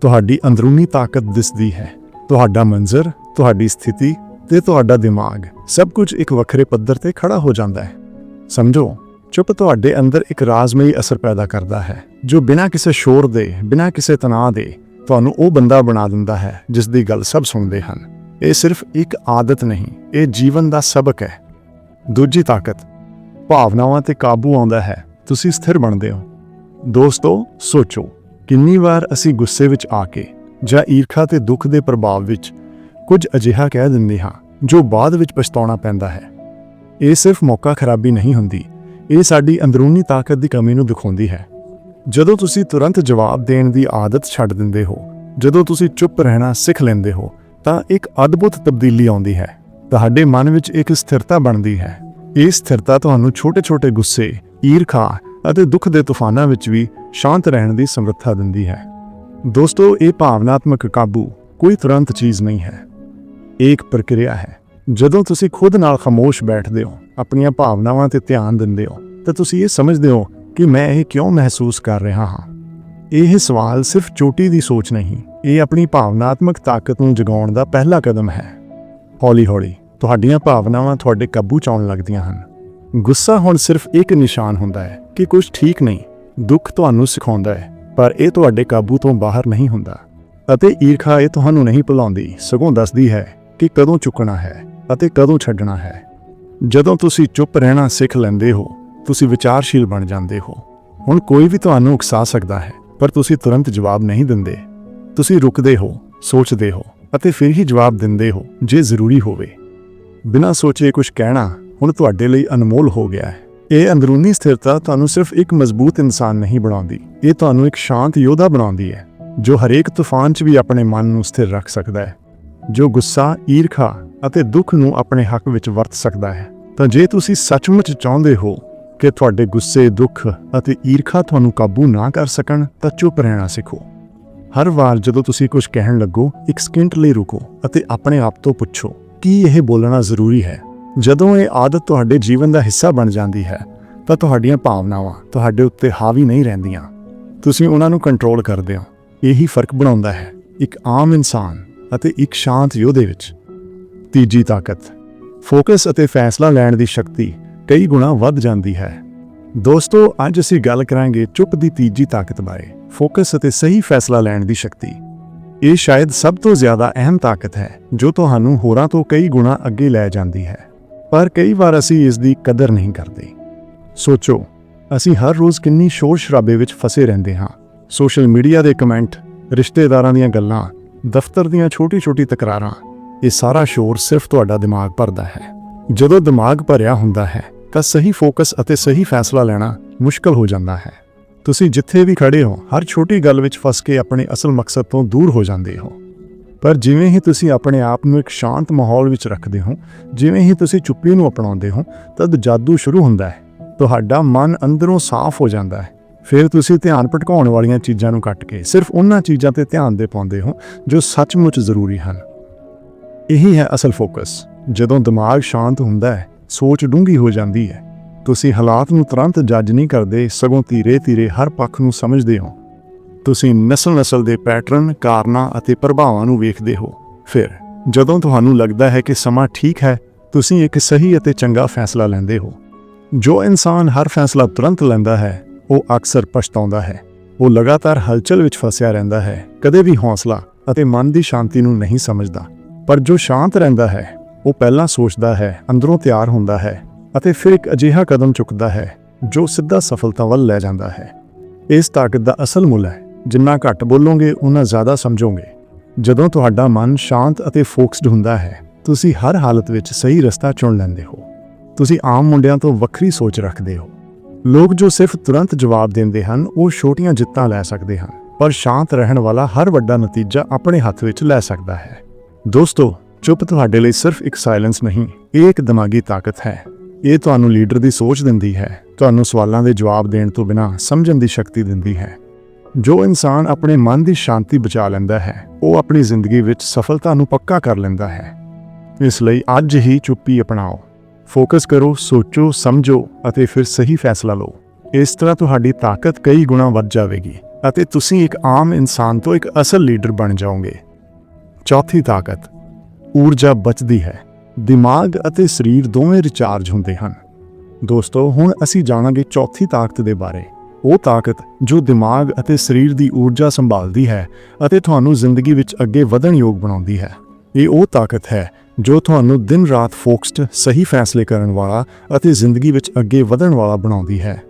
ਤੁਹਾਡੀ ਅੰਦਰੂਨੀ ਤਾਕਤ ਦਿਸਦੀ ਹੈ। ਤੁਹਾਡਾ ਮੰਜ਼ਰ, ਤੁਹਾਡੀ ਸਥਿਤੀ ਤੇ ਤੁਹਾਡਾ ਦਿਮਾਗ ਸਭ ਕੁਝ ਇੱਕ ਵੱਖਰੇ ਪੱਧਰ ਤੇ ਖੜਾ ਹੋ ਜਾਂਦਾ ਹੈ। ਸਮਝੋ, ਚੁੱਪ ਤੁਹਾਡੇ ਅੰਦਰ ਇੱਕ ਰਾਜ਼ਮਈ ਅਸਰ ਪੈਦਾ ਕਰਦਾ ਹੈ, ਜੋ ਬਿਨਾਂ ਕਿਸੇ ਸ਼ੋਰ ਦੇ, ਬਿਨਾਂ ਕਿਸੇ ਤਣਾਅ ਦੇ ਤੁਹਾਨੂੰ ਉਹ ਬੰਦਾ ਬਣਾ ਦਿੰਦਾ ਹੈ ਜਿਸ ਦੀ ਗੱਲ ਸਭ ਸੁਣਦੇ ਹਨ। ਇਹ ਸਿਰਫ ਇੱਕ ਆਦਤ ਨਹੀਂ, ਇਹ ਜੀਵਨ ਦਾ ਸਬਕ ਹੈ। ਦੂਜੀ ਤਾਕਤ, ਭਾਵਨਾਵਾਂ ਤੇ ਕਾਬੂ ਆਉਂਦਾ ਹੈ, ਤੁਸੀਂ ਸਥਿਰ ਬਣਦੇ ਹੋ। ਦੋਸਤੋ, ਸੋਚੋ, ਕਿੰਨੀ ਵਾਰ ਅਸੀਂ ਗੁੱਸੇ ਵਿੱਚ ਆ ਕੇ ਜਾਂ ਈਰਖਾ ਤੇ ਦੁੱਖ ਦੇ ਪ੍ਰਭਾਵ ਵਿੱਚ ਕੁਝ ਅਜਿਹਾ ਕਹਿ ਦਿੰਦੇ ਹਾਂ, ਜੋ ਬਾਅਦ ਵਿੱਚ ਪਛਤਾਉਣਾ ਪੈਂਦਾ ਹੈ। ਇਹ ਸਿਰਫ ਮੌਕਾ ਖਰਾਬੀ ਨਹੀਂ ਹੁੰਦੀ, ਇਹ ਸਾਡੀ ਅੰਦਰੂਨੀ ਤਾਕਤ ਦੀ ਕਮੀ ਨੂੰ ਦਿਖਾਉਂਦੀ ਹੈ। ਜਦੋਂ ਤੁਸੀਂ ਤੁਰੰਤ ਜਵਾਬ ਦੇਣ ਦੀ ਆਦਤ ਛੱਡ ਦਿੰਦੇ ਹੋ, ਜਦੋਂ ਤੁਸੀਂ ਚੁੱਪ ਰਹਿਣਾ ਸਿੱਖ ਲੈਂਦੇ ਹੋ, ਤਾਂ ਇੱਕ ਅਦਭੁਤ ਤਬਦੀਲੀ ਆਉਂਦੀ ਹੈ। ਤੁਹਾਡੇ ਮਨ ਵਿੱਚ ਇੱਕ ਸਥਿਰਤਾ ਬਣਦੀ ਹੈ। ਇਹ ਸਥਿਰਤਾ ਤੁਹਾਨੂੰ ਛੋਟੇ-ਛੋਟੇ ਗੁੱਸੇ, ਈਰਖਾ ਅਤੇ ਦੁੱਖ ਦੇ ਤੂਫਾਨਾਂ ਵਿੱਚ ਵੀ ਸ਼ਾਂਤ ਰਹਿਣ ਦੀ ਸਮਰੱਥਾ ਦਿੰਦੀ ਹੈ। ਦੋਸਤੋ, ਇਹ ਭਾਵਨਾਤਮਕ ਕਾਬੂ ਕੋਈ ਤੁਰੰਤ ਚੀਜ਼ ਨਹੀਂ ਹੈ। ਇਹ ਇੱਕ ਪ੍ਰਕਿਰਿਆ ਹੈ। ਜਦੋਂ ਤੁਸੀਂ ਖੁਦ ਨਾਲ ਖਾਮੋਸ਼ ਬੈਠਦੇ ਹੋ, ਆਪਣੀਆਂ ਭਾਵਨਾਵਾਂ ਤੇ ਧਿਆਨ ਦਿੰਦੇ ਹੋ, ਤਾਂ ਤੁਸੀਂ ਇਹ ਸਮਝਦੇ ਹੋ ਕਿ ਮੈਂ ਇਹ ਕਿਉਂ ਮਹਿਸੂਸ ਕਰ ਰਿਹਾ ਹਾਂ। ਇਹ ਸਵਾਲ ਸਿਰਫ ਚੋਟੀ ਦੀ ਸੋਚ ਨਹੀਂ, ਇਹ ਆਪਣੀ ਭਾਵਨਾਤਮਕ ਤਾਕਤ ਨੂੰ ਜਗਾਉਣ ਦਾ ਪਹਿਲਾ ਕਦਮ ਹੈ। ਹੌਲੀ-ਹੌਲੀ, ਤੁਹਾਡੀਆਂ ਭਾਵਨਾਵਾਂ ਤੁਹਾਡੇ ਕਾਬੂ 'ਚ ਆਉਣ ਲੱਗਦੀਆਂ ਹਨ। ਗੁੱਸਾ ਹੁਣ ਸਿਰਫ ਇੱਕ ਨਿਸ਼ਾਨ ਹੁੰਦਾ ਹੈ ਕਿ ਕੁਝ ਠੀਕ ਨਹੀਂ, ਦੁੱਖ ਤੁਹਾਨੂੰ ਸਿਖਾਉਂਦਾ ਹੈ, ਪਰ ਇਹ ਤੁਹਾਡੇ ਕਾਬੂ ਤੋਂ ਬਾਹਰ ਨਹੀਂ ਹੁੰਦਾ। ਅਤੇ ਈਰਖਾ ਇਹ ਤੁਹਾਨੂੰ ਨਹੀਂ ਭੁਲਾਉਂਦੀ, ਸਗੋਂ ਦੱਸਦੀ ਹੈ ਕਿ ਕਦੋਂ ਚੁੱਕਣਾ ਹੈ ਅਤੇ ਕਦੋਂ ਛੱਡਣਾ ਹੈ। ਜਦੋਂ ਤੁਸੀਂ ਚੁੱਪ ਰਹਿਣਾ ਸਿੱਖ ਲੈਂਦੇ ਹੋ, ਤੁਸੀਂ ਵਿਚਾਰਸ਼ੀਲ ਬਣ ਜਾਂਦੇ ਹੋ। ਹੁਣ ਕੋਈ ਵੀ ਤੁਹਾਨੂੰ ਉਕਸਾ ਸਕਦਾ ਹੈ, ਪਰ ਤੁਸੀਂ ਤੁਰੰਤ ਜਵਾਬ ਨਹੀਂ ਦਿੰਦੇ। ਤੁਸੀਂ ਰੁਕਦੇ ਹੋ, ਸੋਚਦੇ ਹੋ ਅਤੇ ਫਿਰ ਹੀ ਜਵਾਬ ਦਿੰਦੇ ਹੋ, ਜੇ ਜ਼ਰੂਰੀ ਹੋਵੇ। ਬਿਨਾਂ ਸੋਚੇ ਕੁਝ ਕਹਿਣਾ ਹੁਣ ਤੁਹਾਡੇ ਲਈ ਅਨਮੋਲ ਹੋ ਗਿਆ ਹੈ। ਇਹ ਅੰਦਰੂਨੀ ਸਥਿਰਤਾ ਤੁਹਾਨੂੰ ਸਿਰਫ ਇੱਕ ਮਜ਼ਬੂਤ ਇਨਸਾਨ ਨਹੀਂ ਬਣਾਉਂਦੀ। ਇਹ ਤੁਹਾਨੂੰ ਇੱਕ ਸ਼ਾਂਤ ਯੋਧਾ ਬਣਾਉਂਦੀ ਹੈ, ਜੋ ਹਰੇਕ ਤੂਫਾਨ 'ਚ ਵੀ ਆਪਣੇ ਮਨ ਨੂੰ ਸਥਿਰ ਰੱਖ ਸਕਦਾ ਹੈ, ਜੋ ਗੁੱਸਾ, ਈਰਖਾ ਅਤੇ ਦੁੱਖ ਨੂੰ ਆਪਣੇ ਹੱਕ ਵਿੱਚ ਵਰਤ ਸਕਦਾ ਹੈ। ਤਾਂ ਜੇ ਤੁਸੀਂ ਸੱਚਮੁੱਚ ਚਾਹੁੰਦੇ ਹੋ ਕਿ ਤੁਹਾਡੇ ਗੁੱਸੇ, ਦੁੱਖ ਅਤੇ ਈਰਖਾ ਤੁਹਾਨੂੰ ਕਾਬੂ ਨਾ ਕਰ ਸਕਣ, ਤਾਂ ਚੁੱਪ ਰਹਿਣਾ ਸਿੱਖੋ। ਹਰ ਵਾਰ ਜਦੋਂ ਤੁਸੀਂ ਕੁਝ ਕਹਿਣ ਲੱਗੋ, ਇੱਕ ਸਕਿੰਟ ਲਈ ਰੁਕੋ ਅਤੇ ਆਪਣੇ ਆਪ ਤੋਂ ਪੁੱਛੋ, ਕੀ ਇਹ ਬੋਲਣਾ ਜ਼ਰੂਰੀ ਹੈ? ਜਦੋਂ ਇਹ ਆਦਤ ਤੁਹਾਡੇ ਜੀਵਨ ਦਾ ਹਿੱਸਾ ਬਣ ਜਾਂਦੀ ਹੈ, ਤਾਂ ਤੁਹਾਡੀਆਂ ਭਾਵਨਾਵਾਂ ਤੁਹਾਡੇ ਉੱਤੇ ਹਾਵੀ ਨਹੀਂ ਰਹਿੰਦੀਆਂ। ਤੁਸੀਂ ਉਹਨਾਂ ਨੂੰ ਕੰਟਰੋਲ ਕਰਦੇ ਹੋ। ਇਹੀ ਫ਼ਰਕ ਬਣਾਉਂਦਾ ਹੈ ਇੱਕ ਆਮ ਇਨਸਾਨ ਅਤੇ ਇੱਕ ਸ਼ਾਂਤ ਯੋਧੇ ਵਿੱਚ। ਤੀਜੀ ਤਾਕਤ ਫੋਕਸ ਅਤੇ ਫੈਸਲਾ ਲੈਣ ਦੀ ਸ਼ਕਤੀ ਕਈ ਗੁਣਾ ਵੱਧ ਜਾਂਦੀ ਹੈ। ਦੋਸਤੋ, ਅੱਜ ਅਸੀਂ ਗੱਲ ਕਰਾਂਗੇ ਚੁੱਪ ਦੀ ਤੀਜੀ ਤਾਕਤ ਬਾਰੇ ਫੋਕਸ ਅਤੇ ਸਹੀ ਫੈਸਲਾ ਲੈਣ ਦੀ ਸ਼ਕਤੀ। ਇਹ ਸ਼ਾਇਦ ਸਭ ਤੋਂ ਜ਼ਿਆਦਾ ਅਹਿਮ ਤਾਕਤ ਹੈ ਜੋ ਤੁਹਾਨੂੰ ਹੋਰਾਂ ਤੋਂ ਕਈ ਗੁਣਾ ਅੱਗੇ ਲੈ ਜਾਂਦੀ ਹੈ। ਪਰ ਕਈ ਵਾਰ ਅਸੀਂ ਇਸ ਦੀ ਕਦਰ ਨਹੀਂ ਕਰਦੇ। ਸੋਚੋ, ਅਸੀਂ ਹਰ ਰੋਜ਼ ਕਿੰਨੀ ਸ਼ੋਰ ਸ਼ਰਾਬੇ ਵਿੱਚ ਫਸੇ ਰਹਿੰਦੇ ਹਾਂ। ਸੋਸ਼ਲ ਮੀਡੀਆ ਦੇ ਕਮੈਂਟ, ਰਿਸ਼ਤੇਦਾਰਾਂ ਦੀਆਂ ਗੱਲਾਂ, ਦਫ਼ਤਰ ਦੀਆਂ ਛੋਟੀ-ਛੋਟੀ ਤਕਰਾਰਾਂ, ਇਹ ਸਾਰਾ ਸ਼ੋਰ ਸਿਰਫ ਤੁਹਾਡਾ ਦਿਮਾਗ ਭਰਦਾ ਹੈ। ਜਦੋਂ ਦਿਮਾਗ ਭਰਿਆ ਹੁੰਦਾ ਹੈ, ਤਾਂ ਸਹੀ ਫੋਕਸ ਅਤੇ ਸਹੀ ਫੈਸਲਾ ਲੈਣਾ ਮੁਸ਼ਕਲ ਹੋ ਜਾਂਦਾ ਹੈ। ਤੁਸੀਂ ਜਿੱਥੇ ਵੀ ਖੜੇ ਹੋ, ਹਰ ਛੋਟੀ ਗੱਲ ਵਿੱਚ ਫਸ ਕੇ ਆਪਣੇ ਅਸਲ ਮਕਸਦ ਤੋਂ ਦੂਰ ਹੋ ਜਾਂਦੇ ਹੋ। ਪਰ ਜਿਵੇਂ ਹੀ ਤੁਸੀਂ ਆਪਣੇ ਆਪ ਨੂੰ ਇੱਕ ਸ਼ਾਂਤ ਮਾਹੌਲ ਵਿੱਚ ਰੱਖਦੇ ਹੋ, ਜਿਵੇਂ ਹੀ ਤੁਸੀਂ ਚੁੱਪੀ ਨੂੰ ਅਪਣਾਉਂਦੇ ਹੋ, ਤਦ ਜਾਦੂ ਸ਼ੁਰੂ ਹੁੰਦਾ ਹੈ। ਤੁਹਾਡਾ ਮਨ ਅੰਦਰੋਂ ਸਾਫ਼ ਹੋ ਜਾਂਦਾ ਹੈ। ਫਿਰ ਤੁਸੀਂ ਧਿਆਨ ਭਟਕਾਉਣ ਵਾਲੀਆਂ ਚੀਜ਼ਾਂ ਨੂੰ ਕੱਟ ਕੇ ਸਿਰਫ ਉਹਨਾਂ ਚੀਜ਼ਾਂ ਤੇ ਧਿਆਨ ਦੇ ਪਾਉਂਦੇ ਹੋ, ਜੋ ਸੱਚਮੁੱਚ ਜ਼ਰੂਰੀ ਹਨ। ਇਹੀ ਹੈ ਅਸਲ ਫੋਕਸ। ਜਦੋਂ ਦਿਮਾਗ ਸ਼ਾਂਤ ਹੁੰਦਾ ਹੈ, ਸੋਚ ਡੂੰਗੀ ਹੋ ਜਾਂਦੀ ਹੈ। ਤੁਸੀਂ ਹਾਲਾਤ ਨੂੰ ਤੁਰੰਤ ਜੱਜ ਨਹੀਂ ਕਰਦੇ, ਸਗੋਂ ਧੀਰੇ-ਧੀਰੇ ਹਰ ਪੱਖ ਨੂੰ ਸਮਝਦੇ ਹੋ। ਤੁਸੀਂ ਨਸਲ-ਨਸਲ ਦੇ ਪੈਟਰਨ, ਕਾਰਨਾਂ ਅਤੇ ਪ੍ਰਭਾਵਾਂ ਨੂੰ ਵੇਖਦੇ ਹੋ। ਫਿਰ, ਜਦੋਂ ਤੁਹਾਨੂੰ ਲੱਗਦਾ ਹੈ ਕਿ ਸਮਾਂ ਠੀਕ ਹੈ, ਤੁਸੀਂ ਇੱਕ ਸਹੀ ਅਤੇ ਚੰਗਾ ਫੈਸਲਾ ਲੈਂਦੇ ਹੋ। ਜੋ ਇਨਸਾਨ ਹਰ ਫੈਸਲਾ ਤੁਰੰਤ ਲੈਂਦਾ ਹੈ, ਉਹ ਅਕਸਰ ਪਛਤਾਉਂਦਾ ਹੈ। ਉਹ ਲਗਾਤਾਰ ਹਲਚਲ ਵਿੱਚ ਫਸਿਆ ਰਹਿੰਦਾ ਹੈ, ਕਦੇ ਵੀ ਹੌਸਲਾ ਅਤੇ ਮਨ ਦੀ ਸ਼ਾਂਤੀ ਨੂੰ ਨਹੀਂ ਸਮਝਦਾ। ਪਰ ਜੋ ਸ਼ਾਂਤ ਰਹਿੰਦਾ ਹੈ, ਉਹ ਪਹਿਲਾਂ ਸੋਚਦਾ ਹੈ, ਅੰਦਰੋਂ ਤਿਆਰ ਹੁੰਦਾ ਹੈ ਅਤੇ ਫਿਰ ਇੱਕ ਅਜਿਹਾ ਕਦਮ ਚੁੱਕਦਾ ਹੈ, ਜੋ ਸਿੱਧਾ ਸਫਲਤਾ ਵੱਲ ਲੈ ਜਾਂਦਾ ਹੈ। ਇਸ ਤਾਕਤ ਦਾ ਅਸਲ ਮੁੱਲ ਹੈ। ਜਿੰਨਾ ਘੱਟ ਬੋਲੋਗੇ ਉਨਾ ਜ਼ਿਆਦਾ ਸਮਝੋਗੇ। ਜਦੋਂ ਤੁਹਾਡਾ ਮਨ ਸ਼ਾਂਤ ਅਤੇ ਫੋਕਸਡ ਹੁੰਦਾ ਹੈ, ਤੁਸੀਂ ਹਰ ਹਾਲਤ ਵਿੱਚ ਸਹੀ ਰਸਤਾ ਚੁਣ ਲੈਂਦੇ ਹੋ। ਤੁਸੀਂ ਆਮ ਮੁੰਡਿਆਂ ਤੋਂ ਵੱਖਰੀ ਸੋਚ ਰੱਖਦੇ ਹੋ। ਲੋਕ ਜੋ ਸਿਰਫ ਤੁਰੰਤ ਜਵਾਬ ਦਿੰਦੇ ਹਨ, ਉਹ ਛੋਟੀਆਂ ਜਿੱਤਾਂ ਲੈ ਸਕਦੇ ਹਨ, ਪਰ ਸ਼ਾਂਤ ਰਹਿਣ ਵਾਲਾ ਹਰ ਵੱਡਾ ਨਤੀਜਾ ਆਪਣੇ ਹੱਥ ਵਿੱਚ ਲੈ ਸਕਦਾ ਹੈ। ਦੋਸਤੋ, ਚੁੱਪ ਤੁਹਾਡੇ ਲਈ ਸਿਰਫ ਇੱਕ ਸਾਇਲੈਂਸ ਨਹੀਂ, ਇਹ ਇੱਕ ਦਿਮਾਗੀ ਤਾਕਤ ਹੈ। ਇਹ ਤੁਹਾਨੂੰ ਲੀਡਰ ਦੀ ਸੋਚ ਦਿੰਦੀ ਹੈ, ਤੁਹਾਨੂੰ ਸਵਾਲਾਂ ਦੇ ਜਵਾਬ ਦੇਣ ਤੋਂ ਬਿਨਾਂ ਸਮਝਣ ਦੀ ਸ਼ਕਤੀ ਦਿੰਦੀ ਹੈ। ਜੋ ਇਨਸਾਨ ਆਪਣੇ ਮਨ ਦੀ ਸ਼ਾਂਤੀ ਬਚਾ ਲੈਂਦਾ ਹੈ, ਉਹ ਆਪਣੀ ਜ਼ਿੰਦਗੀ ਵਿੱਚ ਸਫਲਤਾ ਨੂੰ ਪੱਕਾ ਕਰ ਲੈਂਦਾ ਹੈ। ਇਸ ਲਈ ਅੱਜ ਹੀ ਚੁੱਪੀ ਅਪਣਾਓ। ਫੋਕਸ ਕਰੋ, ਸੋਚੋ, ਸਮਝੋ ਅਤੇ ਫਿਰ ਸਹੀ ਫੈਸਲਾ ਲਓ। ਇਸ ਤਰ੍ਹਾਂ ਤੁਹਾਡੀ ਤਾਕਤ ਕਈ ਗੁਣਾ ਵੱਧ ਜਾਵੇਗੀ ਅਤੇ ਤੁਸੀਂ ਇੱਕ ਆਮ ਇਨਸਾਨ ਤੋਂ ਇੱਕ ਅਸਲ ਲੀਡਰ ਬਣ ਜਾਓਗੇ। ਚੌਥੀ ਤਾਕਤ, ਊਰਜਾ ਬਚਦੀ ਹੈ। ਦਿਮਾਗ ਅਤੇ ਸਰੀਰ ਦੋਵੇਂ ਰਿਚਾਰਜ ਹੁੰਦੇ ਹਨ। ਦੋਸਤੋ, ਹੁਣ ਅਸੀਂ ਜਾਣਾਂਗੇ ਚੌਥੀ ਤਾਕਤ ਦੇ ਬਾਰੇ। ਉਹ ਤਾਕਤ ਜੋ ਦਿਮਾਗ ਅਤੇ ਸਰੀਰ ਦੀ ਊਰਜਾ ਸੰਭਾਲਦੀ ਹੈ ਅਤੇ ਤੁਹਾਨੂੰ ਜ਼ਿੰਦਗੀ ਵਿੱਚ ਅੱਗੇ ਵਧਣ ਯੋਗ ਬਣਾਉਂਦੀ ਹੈ। ਇਹ ਉਹ ਤਾਕਤ ਹੈ ਜੋ ਤੁਹਾਨੂੰ ਦਿਨ ਰਾਤ ਫੋਕਸਡ, ਸਹੀ ਫੈਸਲੇ ਕਰਨ ਵਾਲਾ ਅਤੇ ਜ਼ਿੰਦਗੀ ਵਿੱਚ ਅੱਗੇ ਵਧਣ ਵਾਲਾ ਬਣਾਉਂਦੀ ਹੈ।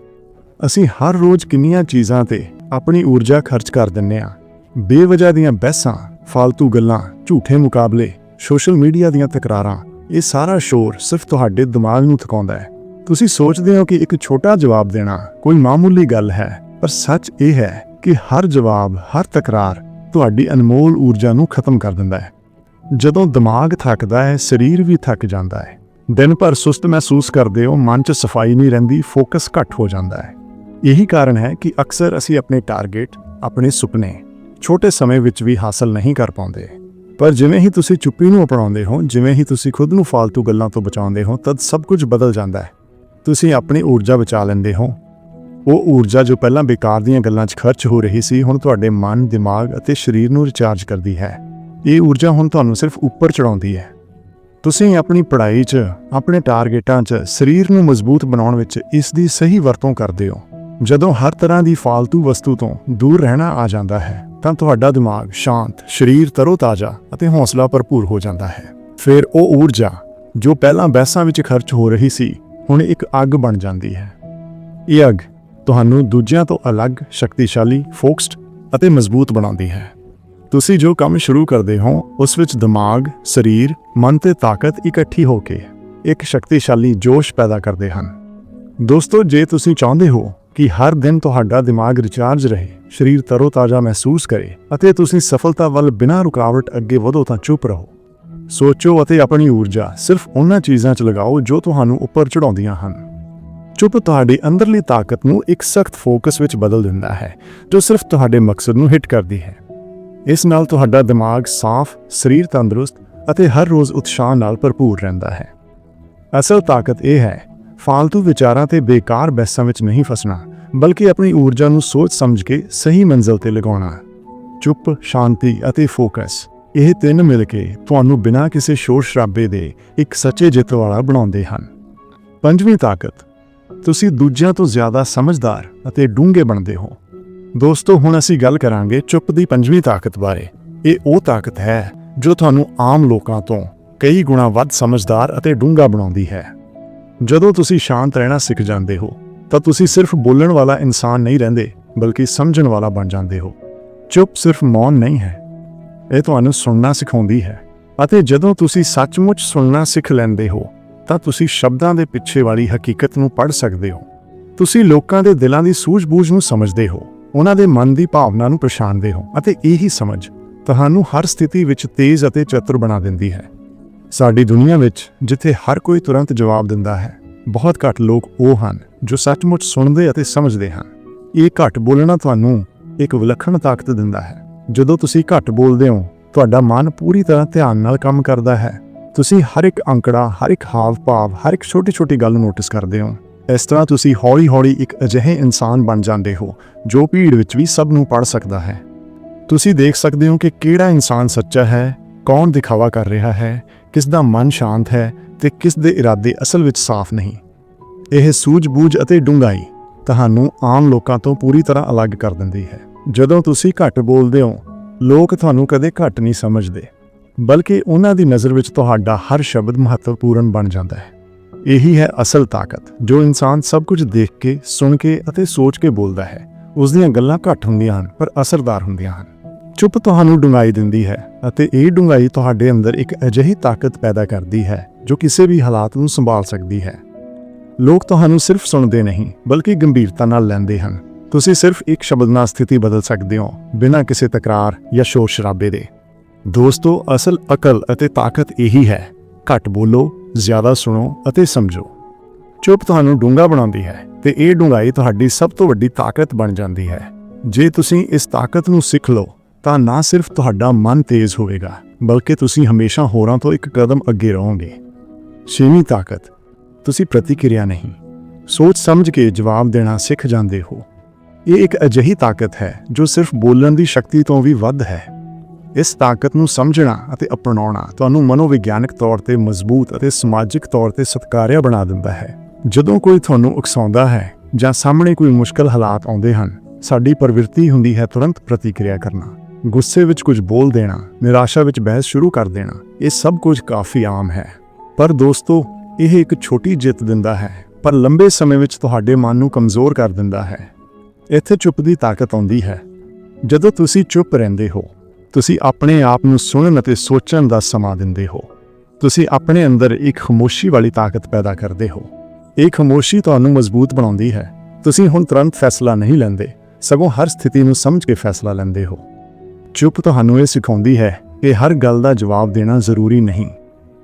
ਅਸੀਂ ਹਰ ਰੋਜ਼ ਕਿੰਨੀਆਂ ਚੀਜ਼ਾਂ ਤੇ ਆਪਣੀ ਊਰਜਾ ਖਰਚ ਕਰ ਦਿੰਨੇ ਆ ਬੇਵਜ੍ਹਾ ਦੀਆਂ ਬਹਿਸਾਂ ਫालतू ਗੱਲਾਂ, ਝੂਠੇ ਮੁਕਾਬਲੇ, ਸੋਸ਼ਲ ਮੀਡੀਆ ਦੀਆਂ ਤਕਰਾਰਾਂ, ਇਹ ਸਾਰਾ ਸ਼ੋਰ ਸਿਰਫ ਤੁਹਾਡੇ ਦਿਮਾਗ ਨੂੰ ਥਕਾਉਂਦਾ ਹੈ। ਤੁਸੀਂ ਸੋਚਦੇ ਹੋ ਕਿ ਇੱਕ ਛੋਟਾ ਜਵਾਬ ਦੇਣਾ ਕੋਈ ਮਾਮੂਲੀ ਗੱਲ ਹੈ, ਪਰ ਸੱਚ ਇਹ ਹੈ ਕਿ ਹਰ ਜਵਾਬ, ਹਰ ਤਕਰਾਰ ਤੁਹਾਡੀ ਅਨਮੋਲ ਊਰਜਾ ਨੂੰ ਖਤਮ ਕਰ ਦਿੰਦਾ ਹੈ। ਜਦੋਂ ਦਿਮਾਗ ਥੱਕਦਾ ਹੈ, ਸਰੀਰ ਵੀ ਥੱਕ ਜਾਂਦਾ ਹੈ। ਦਿਨ ਭਰ ਸੁਸਤ ਮਹਿਸੂਸ ਕਰਦੇ ਹੋ, ਮਨ 'ਚ ਸਫ਼ਾਈ ਨਹੀਂ ਰਹਿੰਦੀ, ਫੋਕਸ ਘੱਟ ਹੋ ਜਾਂਦਾ ਹੈ। ਇਹੀ ਕਾਰਨ ਹੈ ਕਿ ਅਕਸਰ ਅਸੀਂ ਆਪਣੇ ਟਾਰਗੇਟ, ਆਪਣੇ ਸੁਪਨੇ ਛੋਟੇ ਸਮੇਂ ਵਿੱਚ ਵੀ ਹਾਸਲ ਨਹੀਂ ਕਰ ਪਾਉਂਦੇ। ਪਰ ਜਿਵੇਂ ਹੀ ਤੁਸੀਂ ਚੁੱਪੀ ਨੂੰ ਅਪਣਾਉਂਦੇ ਹੋ, ਜਿਵੇਂ ਹੀ ਤੁਸੀਂ ਖੁਦ ਨੂੰ ਫालतू ਗੱਲਾਂ ਤੋਂ ਬਚਾਉਂਦੇ ਹੋ, ਤਦ ਸਭ ਕੁਝ ਬਦਲ ਜਾਂਦਾ ਹੈ। ਤੁਸੀਂ ਆਪਣੀ ਊਰਜਾ ਬਚਾ ਲੈਂਦੇ ਹੋ। ਉਹ ਊਰਜਾ ਜੋ ਪਹਿਲਾਂ ਬੇਕਾਰ ਦੀਆਂ ਗੱਲਾਂ 'ਚ ਖਰਚ ਹੋ ਰਹੀ ਸੀ, ਹੁਣ ਤੁਹਾਡੇ ਮਨ, ਦਿਮਾਗ ਅਤੇ ਸਰੀਰ ਨੂੰ ਰਿਚਾਰਜ ਕਰਦੀ ਹੈ। ਇਹ ਊਰਜਾ ਹੁਣ ਤੁਹਾਨੂੰ ਸਿਰਫ ਉੱਪਰ ਚੜਾਉਂਦੀ ਹੈ। ਤੁਸੀਂ ਆਪਣੀ ਪੜ੍ਹਾਈ 'ਚ, ਆਪਣੇ ਟਾਰਗੇਟਾਂ 'ਚ, ਸਰੀਰ ਨੂੰ ਮਜ਼ਬੂਤ ਬਣਾਉਣ ਵਿੱਚ ਇਸ ਦੀ ਸਹੀ ਵਰਤੋਂ ਕਰਦੇ ਹੋ। ਜਦੋਂ ਹਰ ਤਰ੍ਹਾਂ ਦੀ ਫालतू ਵਸਤੂ ਤੋਂ ਦੂਰ ਰਹਿਣਾ ਆ ਜਾਂਦਾ ਹੈ, ਤਾਂ ਤੁਹਾਡਾ ਦਿਮਾਗ ਸ਼ਾਂਤ, ਸਰੀਰ ਤਰੋਤਾਜ਼ਾ ਅਤੇ ਹੌਸਲਾ ਭਰਪੂਰ ਹੋ ਜਾਂਦਾ ਹੈ। ਫਿਰ ਉਹ ਊਰਜਾ ਜੋ ਪਹਿਲਾਂ ਬਹਿਸਾਂ ਵਿੱਚ ਖਰਚ ਹੋ ਰਹੀ ਸੀ ਹੁਣ ਇੱਕ ਅੱਗ ਬਣ ਜਾਂਦੀ ਹੈ। ਇਹ ਅੱਗ ਤੁਹਾਨੂੰ ਦੂਜਿਆਂ ਤੋਂ ਅਲੱਗ, ਸ਼ਕਤੀਸ਼ਾਲੀ, ਫੋਕਸਡ ਅਤੇ ਮਜ਼ਬੂਤ ਬਣਾਉਂਦੀ ਹੈ। ਤੁਸੀਂ ਜੋ ਕੰਮ ਸ਼ੁਰੂ ਕਰਦੇ ਹੋ, ਉਸ ਵਿੱਚ ਦਿਮਾਗ, ਸਰੀਰ, ਮਨ ਤੇ ਤਾਕਤ ਇਕੱਠੀ ਹੋ ਕੇ ਇੱਕ ਸ਼ਕਤੀਸ਼ਾਲੀ ਜੋਸ਼ ਪੈਦਾ ਕਰਦੇ ਹਨ। ਦੋਸਤੋ, ਜੇ ਤੁਸੀਂ ਚਾਹੁੰਦੇ ਹੋ ਕਿ ਹਰ ਦਿਨ ਤੁਹਾਡਾ ਦਿਮਾਗ ਰਿਚਾਰਜ ਰਹੇ, ਸਰੀਰ ਤਰੋਤਾਜ਼ਾ ਮਹਿਸੂਸ ਕਰੇ ਅਤੇ ਤੁਸੀਂ ਸਫਲਤਾ ਵੱਲ ਬਿਨਾਂ ਰੁਕਾਵਟ ਅੱਗੇ ਵਧੋ ਤਾਂ ਚੁੱਪ ਰਹੋ। ਸੋਚੋ ਅਤੇ ਆਪਣੀ ਊਰਜਾ ਸਿਰਫ ਉਹਨਾਂ ਚੀਜ਼ਾਂ 'ਚ ਲਗਾਓ ਜੋ ਤੁਹਾਨੂੰ ਉੱਪਰ ਚੜਾਉਂਦੀਆਂ ਹਨ। ਚੁੱਪ ਤੁਹਾਡੀ ਅੰਦਰਲੀ ਤਾਕਤ ਨੂੰ ਇੱਕ ਸਖਤ ਫੋਕਸ ਵਿੱਚ ਬਦਲ ਦਿੰਦਾ ਹੈ, ਜੋ ਸਿਰਫ ਤੁਹਾਡੇ ਮਕਸਦ ਨੂੰ ਹਿੱਟ ਕਰਦੀ ਹੈ। ਇਸ ਨਾਲ ਤੁਹਾਡਾ ਦਿਮਾਗ ਸਾਫ਼, ਸਰੀਰ ਤੰਦਰੁਸਤ ਅਤੇ ਹਰ ਰੋਜ਼ ਉਤਸ਼ਾਹ ਨਾਲ ਭਰਪੂਰ ਰਹਿੰਦਾ ਹੈ। ਅਸਲ ਤਾਕਤ ਇਹ ਹੈ ਫालतू ਵਿਚਾਰਾਂ ਤੇ ਬੇਕਾਰ ਬਹਿਸਾਂ ਵਿੱਚ ਨਹੀਂ ਫਸਣਾ, ਬਲਕਿ ਆਪਣੀ ਊਰਜਾ ਨੂੰ ਸੋਚ ਸਮਝ ਕੇ ਸਹੀ ਮੰਜ਼ਿਲ ਤੇ ਲਗਾਉਣਾ। ਚੁੱਪ, ਸ਼ਾਂਤੀ ਅਤੇ ਫੋਕਸ। ਇਹ ਤਿੰਨ ਮਿਲ ਕੇ ਤੁਹਾਨੂੰ ਬਿਨਾਂ ਕਿਸੇ ਸ਼ੋਰ ਸ਼ਰਾਬੇ ਦੇ ਇੱਕ ਸੱਚੇ ਜਿੱਤ ਵਾਲਾ ਬਣਾਉਂਦੇ ਹਨ। ਪੰਜਵੀਂ ਤਾਕਤ, ਤੁਸੀਂ ਦੂਜਿਆਂ ਤੋਂ ਜ਼ਿਆਦਾ ਸਮਝਦਾਰ ਅਤੇ ਡੂੰਘੇ ਬਣਦੇ ਹੋ। ਦੋਸਤੋ, ਹੁਣ ਅਸੀਂ ਗੱਲ ਕਰਾਂਗੇ ਚੁੱਪ ਦੀ ਪੰਜਵੀਂ ਤਾਕਤ ਬਾਰੇ। ਇਹ ਉਹ ਤਾਕਤ ਹੈ ਜੋ ਤੁਹਾਨੂੰ ਆਮ ਲੋਕਾਂ ਤੋਂ ਕਈ ਗੁਣਾ ਵੱਧ ਸਮਝਦਾਰ ਅਤੇ ਡੂੰਘਾ ਬਣਾਉਂਦੀ ਹੈ। ਜਦੋਂ ਤੁਸੀਂ ਸ਼ਾਂਤ ਰਹਿਣਾ ਸਿੱਖ ਜਾਂਦੇ ਹੋ, ਤਾਂ ਤੁਸੀਂ ਸਿਰਫ ਬੋਲਣ ਵਾਲਾ ਇਨਸਾਨ ਨਹੀਂ ਰਹਿੰਦੇ, ਬਲਕਿ ਸਮਝਣ ਵਾਲਾ ਬਣ ਜਾਂਦੇ ਹੋ। ਚੁੱਪ ਸਿਰਫ ਮੌਨ ਨਹੀਂ ਹੈ। ਇਹ ਤੁਹਾਨੂੰ ਸੁਣਨਾ ਸਿਖਾਉਂਦੀ ਹੈ। ਅਤੇ ਜਦੋਂ ਤੁਸੀਂ ਸੱਚਮੁੱਚ ਸੁਣਨਾ ਸਿੱਖ ਲੈਂਦੇ ਹੋ, ਤਾਂ ਤੁਸੀਂ ਸ਼ਬਦਾਂ ਦੇ ਪਿੱਛੇ ਵਾਲੀ ਹਕੀਕਤ ਨੂੰ ਪੜ੍ਹ ਸਕਦੇ ਹੋ। ਤੁਸੀਂ ਲੋਕਾਂ ਦੇ ਦਿਲਾਂ ਦੀ ਸੂਝ-ਬੂਝ ਨੂੰ ਸਮਝਦੇ ਹੋ, ਉਹਨਾਂ ਦੇ ਮਨ ਦੀ ਭਾਵਨਾ ਨੂੰ ਪਛਾਣਦੇ ਹੋ ਅਤੇ ਇਹੀ ਸਮਝ ਤੁਹਾਨੂੰ ਹਰ ਸਥਿਤੀ ਵਿੱਚ ਤੇਜ਼ ਅਤੇ ਚਤੁਰ ਬਣਾ ਦਿੰਦੀ ਹੈ। ਸਾਡੀ ਦੁਨੀਆ ਵਿੱਚ ਜਿੱਥੇ ਹਰ ਕੋਈ ਤੁਰੰਤ ਜਵਾਬ ਦਿੰਦਾ ਹੈ, ਬਹੁਤ ਘੱਟ ਲੋਕ ਉਹ ਹਨ ਜੋ ਸੱਚਮੁੱਚ ਸੁਣਦੇ ਅਤੇ ਸਮਝਦੇ ਹਨ। ਇਹ ਘੱਟ ਬੋਲਣਾ ਤੁਹਾਨੂੰ ਇੱਕ ਵਿਲੱਖਣ ਤਾਕਤ ਦਿੰਦਾ ਹੈ। ਜਦੋਂ ਤੁਸੀਂ ਘੱਟ ਬੋਲਦੇ ਹੋ, ਤੁਹਾਡਾ ਮਨ ਪੂਰੀ ਤਰ੍ਹਾਂ ਧਿਆਨ ਨਾਲ ਕੰਮ ਕਰਦਾ ਹੈ। ਤੁਸੀਂ ਹਰ ਇੱਕ ਅੰਕੜਾ, ਹਰ ਇੱਕ ਹਾਵ ਭਾਵ, ਹਰ ਇੱਕ ਛੋਟੀ ਛੋਟੀ ਗੱਲ ਨੂੰ ਨੋਟਿਸ ਕਰਦੇ ਹੋ। ਇਸ ਤਰ੍ਹਾਂ ਤੁਸੀਂ ਹੌਲੀ-ਹੌਲੀ ਇੱਕ ਅਜਿਹੇ ਇਨਸਾਨ ਬਣ ਜਾਂਦੇ ਹੋ, ਜੋ ਭੀੜ ਵਿੱਚ ਵੀ ਸਭ ਨੂੰ ਪੜ ਸਕਦਾ ਹੈ। ਤੁਸੀਂ ਦੇਖ ਸਕਦੇ ਹੋ ਕਿ ਕਿਹੜਾ ਇਨਸਾਨ ਸੱਚਾ ਹੈ, ਕੌਣ ਦਿਖਾਵਾ ਕਰ ਰਿਹਾ ਹੈ ਕਿਸ ਦਾ ਮਨ ਸ਼ਾਂਤ ਹੈ ਤੇ ਕਿਸ ਦੇ ਇਰਾਦੇ ਅਸਲ ਵਿੱਚ ਸਾਫ਼ ਨਹੀਂ। ਇਹ ਸੂਝ-ਬੂਝ ਅਤੇ ਡੂੰਘਾਈ ਤੁਹਾਨੂੰ ਆਮ ਲੋਕਾਂ ਤੋਂ ਪੂਰੀ ਤਰ੍ਹਾਂ ਅਲੱਗ ਕਰ ਦਿੰਦੀ ਹੈ। ਜਦੋਂ ਤੁਸੀਂ ਘੱਟ ਬੋਲਦੇ ਹੋ, ਲੋਕ ਤੁਹਾਨੂੰ ਕਦੇ ਘੱਟ ਨਹੀਂ ਸਮਝਦੇ, ਬਲਕਿ ਉਹਨਾਂ ਦੀ ਨਜ਼ਰ ਵਿੱਚ ਤੁਹਾਡਾ ਹਰ ਸ਼ਬਦ ਮਹੱਤਵਪੂਰਨ ਬਣ ਜਾਂਦਾ ਹੈ। ਇਹੀ ਹੈ ਅਸਲ ਤਾਕਤ, ਜੋ ਇਨਸਾਨ ਸਭ ਕੁਝ ਦੇਖ ਕੇ, ਸੁਣ ਕੇ ਅਤੇ ਸੋਚ ਕੇ ਬੋਲਦਾ ਹੈ। ਉਸ ਦੀਆਂ ਗੱਲਾਂ ਘੱਟ ਹੁੰਦੀਆਂ ਹਨ, ਪਰ ਅਸਰਦਾਰ ਹੁੰਦੀਆਂ ਹਨ। ਚੁੱਪ ਤੁਹਾਨੂੰ ਡੂੰਘਾਈ ਦਿੰਦੀ ਹੈ ਅਤੇ ਇਹ ਡੂੰਘਾਈ ਤੁਹਾਡੇ ਅੰਦਰ ਇੱਕ ਅਜਿਹੀ ਤਾਕਤ ਪੈਦਾ ਕਰਦੀ ਹੈ, ਜੋ ਕਿਸੇ ਵੀ ਹਾਲਾਤ ਨੂੰ ਸੰਭਾਲ ਸਕਦੀ ਹੈ। ਲੋਕ ਤੁਹਾਨੂੰ ਸਿਰਫ ਸੁਣਦੇ ਨਹੀਂ, ਬਲਕਿ ਗੰਭੀਰਤਾ ਨਾਲ ਲੈਂਦੇ ਹਨ। ਤੁਸੀਂ ਸਿਰਫ ਇੱਕ ਸ਼ਬਦ ਨਾਲ ਸਥਿਤੀ ਬਦਲ ਸਕਦੇ ਹੋ, ਬਿਨਾਂ ਕਿਸੇ ਤਕਰਾਰ ਜਾਂ ਸ਼ੋਰ ਸ਼ਰਾਬੇ ਦੇ। ਦੋਸਤੋ, ਅਸਲ ਅਕਲ ਅਤੇ ਤਾਕਤ ਇਹੀ ਹੈ। ਘੱਟ ਬੋਲੋ, ਜ਼ਿਆਦਾ ਸੁਣੋ ਅਤੇ ਸਮਝੋ। ਚੁੱਪ ਤੁਹਾਨੂੰ ਡੂੰਘਾ ਬਣਾਉਂਦੀ ਹੈ ਤੇ ਇਹ ਡੂੰਘਾਈ ਤੁਹਾਡੀ ਸਭ ਤੋਂ ਵੱਡੀ ਤਾਕਤ ਬਣ ਜਾਂਦੀ ਹੈ। ਜੇ ਤੁਸੀਂ ਇਸ ਤਾਕਤ ਨੂੰ ਸਿੱਖ ਲਓ, ਤਾਂ ਨਾ ਸਿਰਫ ਤੁਹਾਡਾ ਮਨ ਤੇਜ਼ ਹੋਵੇਗਾ, ਬਲਕਿ ਤੁਸੀਂ ਹਮੇਸ਼ਾ ਹੋਰਾਂ ਤੋਂ ਇੱਕ ਕਦਮ ਅੱਗੇ ਰਹੋਗੇ। ਛੇਵੀਂ ਤਾਕਤ, ਤੁਸੀਂ ਪ੍ਰਤੀਕਿਰਿਆ ਨਹੀਂ। ਸੋਚ ਸਮਝ ਕੇ ਜਵਾਬ ਦੇਣਾ ਸਿੱਖ ਜਾਂਦੇ ਹੋ। ਇਹ ਇੱਕ ਅਜਿਹੀ ਤਾਕਤ ਹੈ ਜੋ ਸਿਰਫ ਬੋਲਣ ਦੀ ਸ਼ਕਤੀ ਤੋਂ ਵੀ ਵੱਧ ਹੈ। ਇਸ ਤਾਕਤ ਨੂੰ ਸਮਝਣਾ ਅਤੇ ਅਪਣਾਉਣਾ ਤੁਹਾਨੂੰ ਮਨੋਵਿਗਿਆਨਕ ਤੌਰ ਤੇ ਮਜ਼ਬੂਤ ਅਤੇ ਸਮਾਜਿਕ ਤੌਰ ਤੇ ਸਤਿਕਾਰਿਆ ਬਣਾ ਦਿੰਦਾ ਹੈ। ਜਦੋਂ ਕੋਈ ਤੁਹਾਨੂੰ ਉਕਸਾਉਂਦਾ ਹੈ ਜਾਂ ਸਾਹਮਣੇ ਕੋਈ ਮੁਸ਼ਕਲ ਹਾਲਾਤ ਆਉਂਦੇ ਹਨ, ਸਾਡੀ ਪ੍ਰਵਿਰਤੀ ਹੁੰਦੀ ਹੈ ਤੁਰੰਤ ਪ੍ਰਤੀਕਿਰਿਆ ਕਰਨਾ, ਗੁੱਸੇ ਵਿੱਚ ਕੁਝ ਬੋਲ ਦੇਣਾ, ਨਿਰਾਸ਼ਾ ਵਿੱਚ ਬਹਿਸ ਸ਼ੁਰੂ ਕਰ ਦੇਣਾ, ਇਹ ਸਭ ਕੁਝ ਕਾਫੀ ਆਮ ਹੈ। ਪਰ ਦੋਸਤੋ, ਇਹ ਇੱਕ ਛੋਟੀ ਜਿੱਤ ਦਿੰਦਾ ਹੈ, ਪਰ ਲੰਬੇ ਸਮੇਂ ਵਿੱਚ ਤੁਹਾਡੇ ਮਨ ਨੂੰ ਕਮਜ਼ੋਰ ਕਰ ਦਿੰਦਾ ਹੈ। ਇੱਥੇ ਚੁੱਪ ਦੀ ਤਾਕਤ ਆਉਂਦੀ ਹੈ। ਜਦੋਂ ਤੁਸੀਂ ਚੁੱਪ ਰਹਿੰਦੇ ਹੋ, ਤੁਸੀਂ ਆਪਣੇ ਆਪ ਨੂੰ ਸੁਣਨ ਅਤੇ ਸੋਚਣ ਦਾ ਸਮਾਂ ਦਿੰਦੇ ਹੋ। ਤੁਸੀਂ ਆਪਣੇ ਅੰਦਰ ਇੱਕ ਖਮੋਸ਼ੀ ਵਾਲੀ ਤਾਕਤ ਪੈਦਾ ਕਰਦੇ ਹੋ। ਇਹ ਖਮੋਸ਼ੀ ਤੁਹਾਨੂੰ ਮਜ਼ਬੂਤ ਬਣਾਉਂਦੀ ਹੈ। ਤੁਸੀਂ ਹੁਣ ਤੁਰੰਤ ਫੈਸਲਾ ਨਹੀਂ ਲੈਂਦੇ, ਸਗੋਂ ਹਰ ਸਥਿਤੀ ਨੂੰ ਸਮਝ ਕੇ ਫੈਸਲਾ ਲੈਂਦੇ ਹੋ। ਚੁੱਪ ਤੁਹਾਨੂੰ ਇਹ ਸਿਖਾਉਂਦੀ ਹੈ ਕਿ ਹਰ ਗੱਲ ਦਾ ਜਵਾਬ ਦੇਣਾ ਜ਼ਰੂਰੀ ਨਹੀਂ।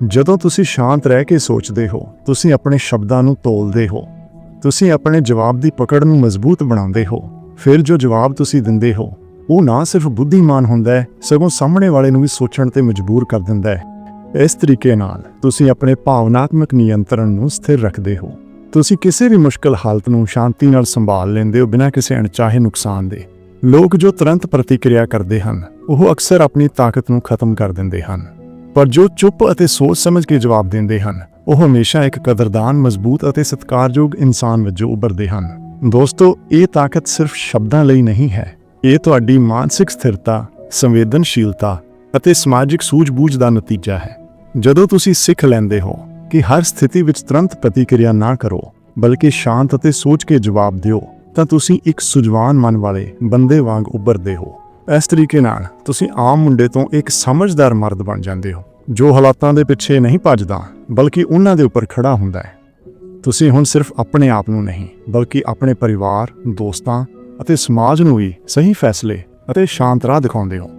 ਜਦੋਂ ਤੁਸੀਂ ਸ਼ਾਂਤ ਰਹਿ ਕੇ ਸੋਚਦੇ ਹੋ, ਤੁਸੀਂ ਆਪਣੇ ਸ਼ਬਦਾਂ ਨੂੰ ਤੋਲਦੇ ਹੋ। ਤੁਸੀਂ ਆਪਣੇ ਜਵਾਬ ਦੀ ਪਕੜ ਨੂੰ ਮਜ਼ਬੂਤ ਬਣਾਉਂਦੇ ਹੋ। ਫਿਰ ਜੋ ਜਵਾਬ ਤੁਸੀਂ ਦਿੰਦੇ ਹੋ, ਉਹ ਨਾ ਸਿਰਫ ਬੁੱਧੀਮਾਨ ਹੁੰਦਾ ਹੈ, ਸਗੋਂ ਸਾਹਮਣੇ ਵਾਲੇ ਨੂੰ ਵੀ ਸੋਚਣ ਤੇ ਮਜਬੂਰ ਕਰ ਦਿੰਦਾ ਹੈ। ਇਸ ਤਰੀਕੇ ਨਾਲ ਤੁਸੀਂ ਆਪਣੇ ਭਾਵਨਾਤਮਕ ਨਿਯੰਤਰਣ ਨੂੰ ਸਥਿਰ ਰੱਖਦੇ ਹੋ। ਤੁਸੀਂ ਕਿਸੇ ਵੀ ਮੁਸ਼ਕਲ ਹਾਲਤ ਨੂੰ ਸ਼ਾਂਤੀ ਨਾਲ ਸੰਭਾਲ ਲੈਂਦੇ ਹੋ ਬਿਨਾਂ ਕਿਸੇ ਅਣਚਾਹੇ ਨੁਕਸਾਨ ਦੇ। ਲੋਕ ਜੋ ਤੁਰੰਤ ਪ੍ਰਤੀਕਿਰਿਆ ਕਰਦੇ ਹਨ, ਉਹ ਅਕਸਰ ਆਪਣੀ ਤਾਕਤ ਨੂੰ ਖਤਮ ਕਰ ਦਿੰਦੇ ਹਨ। ਪਰ ਜੋ ਚੁੱਪ ਅਤੇ ਸੋਚ ਸਮਝ ਕੇ ਜਵਾਬ ਦਿੰਦੇ ਹਨ, ਉਹ ਹਮੇਸ਼ਾ ਇੱਕ ਕਦਰਦਾਨ, ਮਜ਼ਬੂਤ ਅਤੇ ਸਤਿਕਾਰਯੋਗ ਇਨਸਾਨ ਵਜੋਂ ਉੱਭਰਦੇ ਹਨ। ਦੋਸਤੋ, ਇਹ ਤਾਕਤ ਸਿਰਫ ਸ਼ਬਦਾਂ ਲਈ ਨਹੀਂ ਹੈ। ਇਹ ਤੁਹਾਡੀ ਮਾਨਸਿਕ ਸਥਿਰਤਾ, ਸੰਵੇਦਨਸ਼ੀਲਤਾ ਅਤੇ ਸਮਾਜਿਕ ਸੂਝ-ਬੂਝ ਦਾ ਨਤੀਜਾ ਹੈ। ਜਦੋਂ ਤੁਸੀਂ ਸਿੱਖ ਲੈਂਦੇ ਹੋ ਕਿ ਹਰ ਸਥਿਤੀ ਵਿੱਚ ਤੁਰੰਤ ਪ੍ਰਤੀਕਿਰਿਆ ਨਾ ਕਰੋ, ਬਲਕਿ ਸ਼ਾਂਤ ਅਤੇ ਸੋਚ ਕੇ ਜਵਾਬ ਦਿਓ, ਤਾਂ ਤੁਸੀਂ ਇੱਕ ਸੁਝਵਾਨ ਮਨ ਵਾਲੇ ਬੰਦੇ ਵਾਂਗ ਉੱਭਰਦੇ ਹੋ। ਇਸ ਤਰੀਕੇ ਨਾਲ ਤੁਸੀਂ ਆਮ ਮੁੰਡੇ ਤੋਂ ਇੱਕ ਸਮਝਦਾਰ ਮਰਦ ਬਣ ਜਾਂਦੇ ਹੋ। ਜੋ ਹਾਲਾਤਾਂ ਦੇ ਪਿੱਛੇ ਨਹੀਂ ਭੱਜਦਾ, ਬਲਕਿ ਉਹਨਾਂ ਦੇ ਉੱਪਰ ਖੜਾ ਹੁੰਦਾ ਹੈ। ਤੁਸੀਂ ਹੁਣ ਸਿਰਫ ਆਪਣੇ ਆਪ ਨੂੰ ਨਹੀਂ, ਬਲਕਿ ਆਪਣੇ ਪਰਿਵਾਰ, ਦੋਸਤਾਂ ਅਤੇ ਸਮਾਜ ਨੂੰ ਵੀ ਸਹੀ ਫੈਸਲੇ ਅਤੇ ਸ਼ਾਂਤ ਰਾਹ ਦਿਖਾਉਂਦੇ ਹੋ।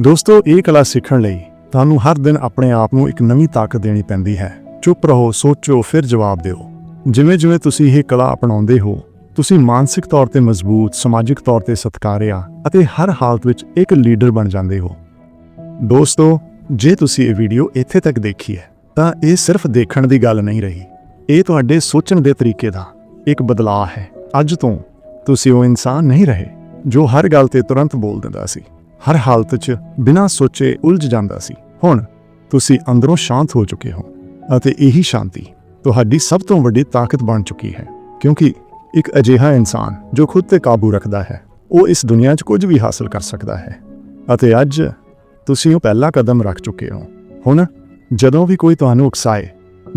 ਦੋਸਤੋ, ਇਹ ਕਲਾ ਸਿੱਖਣ ਲਈ ਤੁਹਾਨੂੰ ਹਰ ਦਿਨ ਆਪਣੇ ਆਪ ਨੂੰ ਇੱਕ ਨਵੀਂ ਤਾਕਤ ਦੇਣੀ ਪੈਂਦੀ ਹੈ। ਚੁੱਪ ਰਹੋ, ਸੋਚੋ, ਫਿਰ ਜਵਾਬ ਦਿਓ। ਜਿਵੇਂ ਜਿਵੇਂ ਤੁਸੀਂ ਇਹ ਕਲਾ ਅਪਣਾਉਂਦੇ ਹੋ, ਤੁਸੀਂ ਮਾਨਸਿਕ ਤੌਰ ਤੇ ਮਜ਼ਬੂਤ, ਸਮਾਜਿਕ ਤੌਰ ਤੇ ਸਤਿਕਾਰਿਆ ਅਤੇ ਹਰ ਹਾਲਤ ਵਿੱਚ ਇੱਕ ਲੀਡਰ ਬਣ ਜਾਂਦੇ ਹੋ। ਦੋਸਤੋ ਜੇ ਤੁਸੀਂ ਇਹ ਵੀਡੀਓ ਇੱਥੇ ਤੱਕ ਦੇਖੀ ਹੈ, ਤਾਂ ਇਹ ਸਿਰਫ ਦੇਖਣ ਦੀ ਗੱਲ ਨਹੀਂ ਰਹੀ। ਇਹ ਤੁਹਾਡੇ ਸੋਚਣ ਦੇ ਤਰੀਕੇ ਦਾ ਇੱਕ ਬਦਲਾਅ ਹੈ। ਅੱਜ ਤੋਂ ਤੁਸੀਂ ਉਹ ਇਨਸਾਨ ਨਹੀਂ ਰਹੇ, ਜੋ ਹਰ ਗੱਲ ਤੇ ਤੁਰੰਤ ਬੋਲ ਦਿੰਦਾ ਸੀ। ਹਰ ਹਾਲਤ 'ਚ ਬਿਨਾਂ ਸੋਚੇ ਉਲਝ ਜਾਂਦਾ ਸੀ। ਹੁਣ ਤੁਸੀਂ ਅੰਦਰੋਂ ਸ਼ਾਂਤ ਹੋ ਚੁੱਕੇ ਹੋ ਅਤੇ ਇਹੀ ਸ਼ਾਂਤੀ ਤੁਹਾਡੀ ਸਭ ਤੋਂ ਵੱਡੀ ਤਾਕਤ ਬਣ ਚੁੱਕੀ ਹੈ, ਕਿਉਂਕਿ ਇੱਕ ਅਜਿਹਾ ਇਨਸਾਨ ਜੋ ਖੁਦ ਤੇ ਕਾਬੂ ਰੱਖਦਾ ਹੈ, ਉਹ ਇਸ ਦੁਨੀਆ 'ਚ ਕੁਝ ਵੀ ਹਾਸਲ ਕਰ ਸਕਦਾ ਹੈ। ਅਤੇ ਅੱਜ ਤੁਸੀਂ ਉਹ ਪਹਿਲਾ ਕਦਮ ਰੱਖ ਚੁੱਕੇ ਹੋ। ਹੁਣ, ਜਦੋਂ ਵੀ ਕੋਈ ਤੁਹਾਨੂੰ ਉਕਸਾਏ,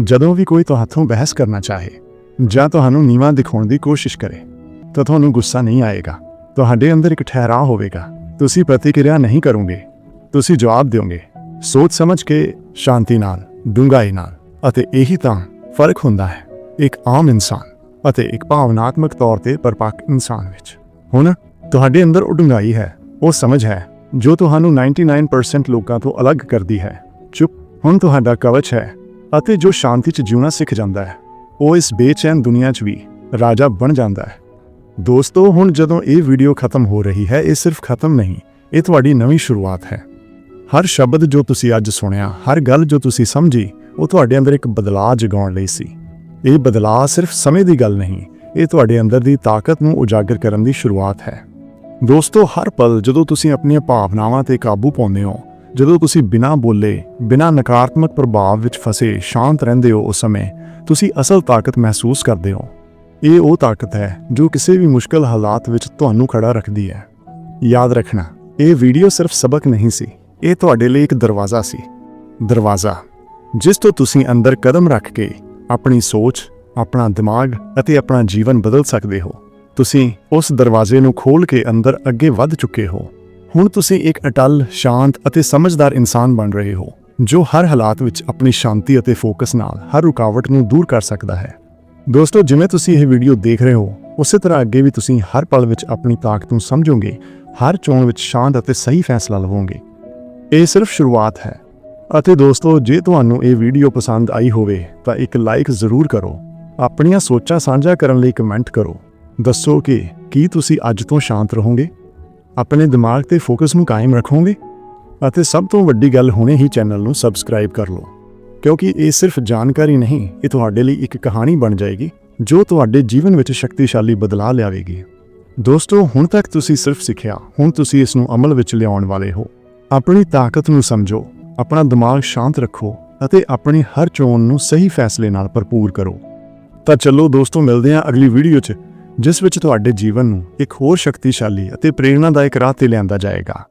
ਜਦੋਂ ਵੀ ਕੋਈ ਤੁਹਾਥੋਂ ਬਹਿਸ ਕਰਨਾ ਚਾਹੇ, ਜਾਂ ਤੁਹਾਨੂੰ ਨੀਵਾਂ ਦਿਖਾਉਣ ਦੀ ਕੋਸ਼ਿਸ਼ ਕਰੇ, ਤਾਂ ਤੁਹਾਨੂੰ ਗੁੱਸਾ ਨਹੀਂ ਆਏਗਾ। ਤੁਹਾਡੇ ਅੰਦਰ ਇੱਕ ਠਹਿਰਾਅ ਹੋਵੇਗਾ। ਤੁਸੀਂ ਪ੍ਰਤੀਕਿਰਿਆ ਨਹੀਂ ਕਰੋਗੇ। ਤੁਸੀਂ ਜਵਾਬ ਦਿਓਗੇ। ਸੋਚ ਸਮਝ ਕੇ ਸ਼ਾਂਤੀ ਨਾਲ, ਡੂੰਘਾਈ ਨਾਲ, ਅਤੇ ਇਹੀ ਤਾਂ ਫ਼ਰਕ ਹੁੰਦਾ ਹੈ, ਇੱਕ ਆਮ ਇਨਸਾਨ ਅਤੇ ਇੱਕ ਭਾਵਨਾਤਮਕ ਤੌਰ ਤੇ ਪਰਪੱਕ ਇਨਸਾਨ ਵਿੱਚ। ਹੁਣ, ਤੁਹਾਡੇ ਅੰਦਰ ਉਹ ਡੂੰਘਾਈ ਹੈ, ਉਹ ਸਮਝ ਹੈ ਜੋ ਤੁਹਾਨੂੰ 99% ਲੋਕਾਂ ਤੋਂ ਅਲੱਗ ਕਰਦੀ ਹੈ। ਚੁੱਪ, ਹੁਣ ਤੁਹਾਡਾ ਕਵਚ ਹੈ ਅਤੇ ਜੋ ਸ਼ਾਂਤੀ 'ਚ ਜਿਉਣਾ ਸਿੱਖ ਜਾਂਦਾ ਹੈ, ਉਹ ਇਸ ਬੇਚੈਨ ਦੁਨੀਆ 'ਚ ਵੀ ਰਾਜਾ ਬਣ ਜਾਂਦਾ ਹੈ। ਦੋਸਤੋ, ਹੁਣ ਜਦੋਂ ਇਹ ਵੀਡੀਓ ਖਤਮ ਹੋ ਰਹੀ ਹੈ, ਇਹ ਸਿਰਫ ਖਤਮ ਨਹੀਂ, ਇਹ ਤੁਹਾਡੀ ਨਵੀਂ ਸ਼ੁਰੂਆਤ ਹੈ। ਹਰ ਸ਼ਬਦ ਜੋ ਤੁਸੀਂ ਅੱਜ ਸੁਣਿਆ, ਹਰ ਗੱਲ ਜੋ ਤੁਸੀਂ ਸਮਝੀ, ਉਹ ਤੁਹਾਡੇ ਅੰਦਰ ਇੱਕ ਬਦਲਾਅ ਜਗਾਉਣ ਲਈ ਸੀ। ਇਹ ਬਦਲਾਅ ਸਿਰਫ ਸਮੇਂ ਦੀ ਗੱਲ ਨਹੀਂ, ਇਹ ਤੁਹਾਡੇ ਅੰਦਰ ਦੀ ਤਾਕਤ ਨੂੰ ਉਜਾਗਰ ਕਰਨ ਦੀ ਸ਼ੁਰੂਆਤ ਹੈ। ਦੋਸਤੋ, ਹਰ ਪਲ ਜਦੋਂ ਤੁਸੀਂ ਆਪਣੀਆਂ ਭਾਵਨਾਵਾਂ ਤੇ ਕਾਬੂ ਪਾਉਂਦੇ ਹੋ, ਜਦੋਂ ਤੁਸੀਂ ਬਿਨਾਂ ਬੋਲੇ, ਬਿਨਾਂ ਨਕਾਰਾਤਮਕ ਪ੍ਰਭਾਵ ਵਿੱਚ ਫਸੇ, ਸ਼ਾਂਤ ਰਹਿੰਦੇ ਹੋ ਉਸ ਸਮੇਂ, ਤੁਸੀਂ ਅਸਲ ਤਾਕਤ ਮਹਿਸੂਸ ਕਰਦੇ ਹੋ। ਇਹ ਉਹ ਤਾਕਤ ਹੈ ਜੋ ਕਿਸੇ ਵੀ ਮੁਸ਼ਕਲ ਹਾਲਾਤ ਵਿੱਚ ਤੁਹਾਨੂੰ ਖੜਾ ਰੱਖਦੀ ਹੈ। ਯਾਦ ਰੱਖਣਾ, ਇਹ ਵੀਡੀਓ ਸਿਰਫ ਸਬਕ ਨਹੀਂ ਸੀ, ਇਹ ਤੁਹਾਡੇ ਲਈ ਇੱਕ ਦਰਵਾਜ਼ਾ ਸੀ। ਦਰਵਾਜ਼ਾ, ਜਿਸ ਤੋਂ ਤੁਸੀਂ ਅੰਦਰ ਕਦਮ ਰੱਖ ਕੇ ਆਪਣੀ ਸੋਚ, ਆਪਣਾ ਦਿਮਾਗ ਅਤੇ ਆਪਣਾ ਜੀਵਨ ਬਦਲ ਸਕਦੇ ਹੋ। ਤੁਸੀਂ ਉਸ ਦਰਵਾਜ਼ੇ ਨੂੰ ਖੋਲ ਕੇ ਅੰਦਰ ਅੱਗੇ ਵੱਧ ਚੁੱਕੇ ਹੋ। ਹੁਣ ਤੁਸੀਂ ਇੱਕ ਅਟਲ, ਸ਼ਾਂਤ ਅਤੇ ਸਮਝਦਾਰ ਇਨਸਾਨ ਬਣ ਰਹੇ ਹੋ, ਜੋ ਹਰ ਹਾਲਾਤ ਵਿੱਚ ਆਪਣੀ ਸ਼ਾਂਤੀ ਅਤੇ ਫੋਕਸ ਨਾਲ ਹਰ ਰੁਕਾਵਟ ਨੂੰ ਦੂਰ ਕਰ ਸਕਦਾ ਹੈ। ਦੋਸਤੋ, ਜਿਵੇਂ ਤੁਸੀਂ ਇਹ ਵੀਡੀਓ ਦੇਖ ਰਹੇ ਹੋ, ਉਸੇ ਤਰ੍ਹਾਂ ਅੱਗੇ ਵੀ ਤੁਸੀਂ ਹਰ ਪਲ ਵਿੱਚ ਆਪਣੀ ਤਾਕਤ ਨੂੰ ਸਮਝੋਗੇ, ਹਰ ਚੋਣ ਵਿੱਚ ਸ਼ਾਂਤ ਅਤੇ ਸਹੀ ਫੈਸਲਾ ਲਵੋਗੇ। ਇਹ ਸਿਰਫ ਸ਼ੁਰੂਆਤ ਹੈ। ਅਤੇ ਦੋਸਤੋ, ਜੇ ਤੁਹਾਨੂੰ ਇਹ ਵੀਡੀਓ ਪਸੰਦ ਆਈ ਹੋਵੇ, ਤਾਂ ਇੱਕ ਲਾਈਕ ਜ਼ਰੂਰ ਕਰੋ। ਆਪਣੀਆਂ ਸੋਚਾਂ ਸਾਂਝਾ ਕਰਨ ਲਈ ਕਮੈਂਟ ਕਰੋ। ਦੱਸੋ ਕਿ ਕੀ ਤੁਸੀਂ ਅੱਜ ਤੋਂ ਸ਼ਾਂਤ ਰਹੋਗੇ? ਆਪਣੇ ਦਿਮਾਗ ਤੇ ਫੋਕਸ ਨੂੰ ਕਾਇਮ ਰੱਖੋਗੇ? ਅਤੇ ਸਭ ਤੋਂ ਵੱਡੀ ਗੱਲ ਹੁਣੇ ਹੀ ਚੈਨਲ ਨੂੰ ਸਬਸਕ੍ਰਾਈਬ ਕਰ ਲਓ। ਕਿਉਂਕਿ ਇਹ ਸਿਰਫ ਜਾਣਕਾਰੀ ਨਹੀਂ, ਇਹ ਤੁਹਾਡੇ ਲਈ ਇੱਕ ਕਹਾਣੀ ਬਣ ਜਾਏਗੀ, ਜੋ ਤੁਹਾਡੇ ਜੀਵਨ ਵਿੱਚ ਸ਼ਕਤੀਸ਼ਾਲੀ ਬਦਲਾਅ ਲਿਆਵੇਗੀ। ਦੋਸਤੋ, ਹੁਣ ਤੱਕ ਤੁਸੀਂ ਸਿਰਫ ਸਿੱਖਿਆ, ਹੁਣ ਤੁਸੀਂ ਇਸ ਨੂੰ ਅਮਲ ਵਿੱਚ ਲਿਆਉਣ ਵਾਲੇ ਹੋ। ਆਪਣੀ ਤਾਕਤ ਨੂੰ ਸਮਝੋ, ਆਪਣਾ ਦਿਮਾਗ ਸ਼ਾਂਤ ਰੱਖੋ, ਅਤੇ ਆਪਣੀ ਹਰ ਚੋਣ ਨੂੰ ਸਹੀ ਫੈਸਲੇ ਨਾਲ ਭਰਪੂਰ ਕਰੋ। ਤਾਂ ਚਲੋ ਦੋਸਤੋ, ਮਿਲਦੇ ਹਾਂ ਅਗਲੀ ਵੀਡੀਓ 'ਚ। ਜਿਸ ਵਿੱਚ ਤੁਹਾਡੇ ਜੀਵਨ ਨੂੰ ਇੱਕ ਹੋਰ ਸ਼ਕਤੀਸ਼ਾਲੀ ਅਤੇ ਪ੍ਰੇਰਣਾਦਾਇਕ ਰਾਹ ਤੇ ਲਿਆਂਦਾ ਜਾਏਗਾ।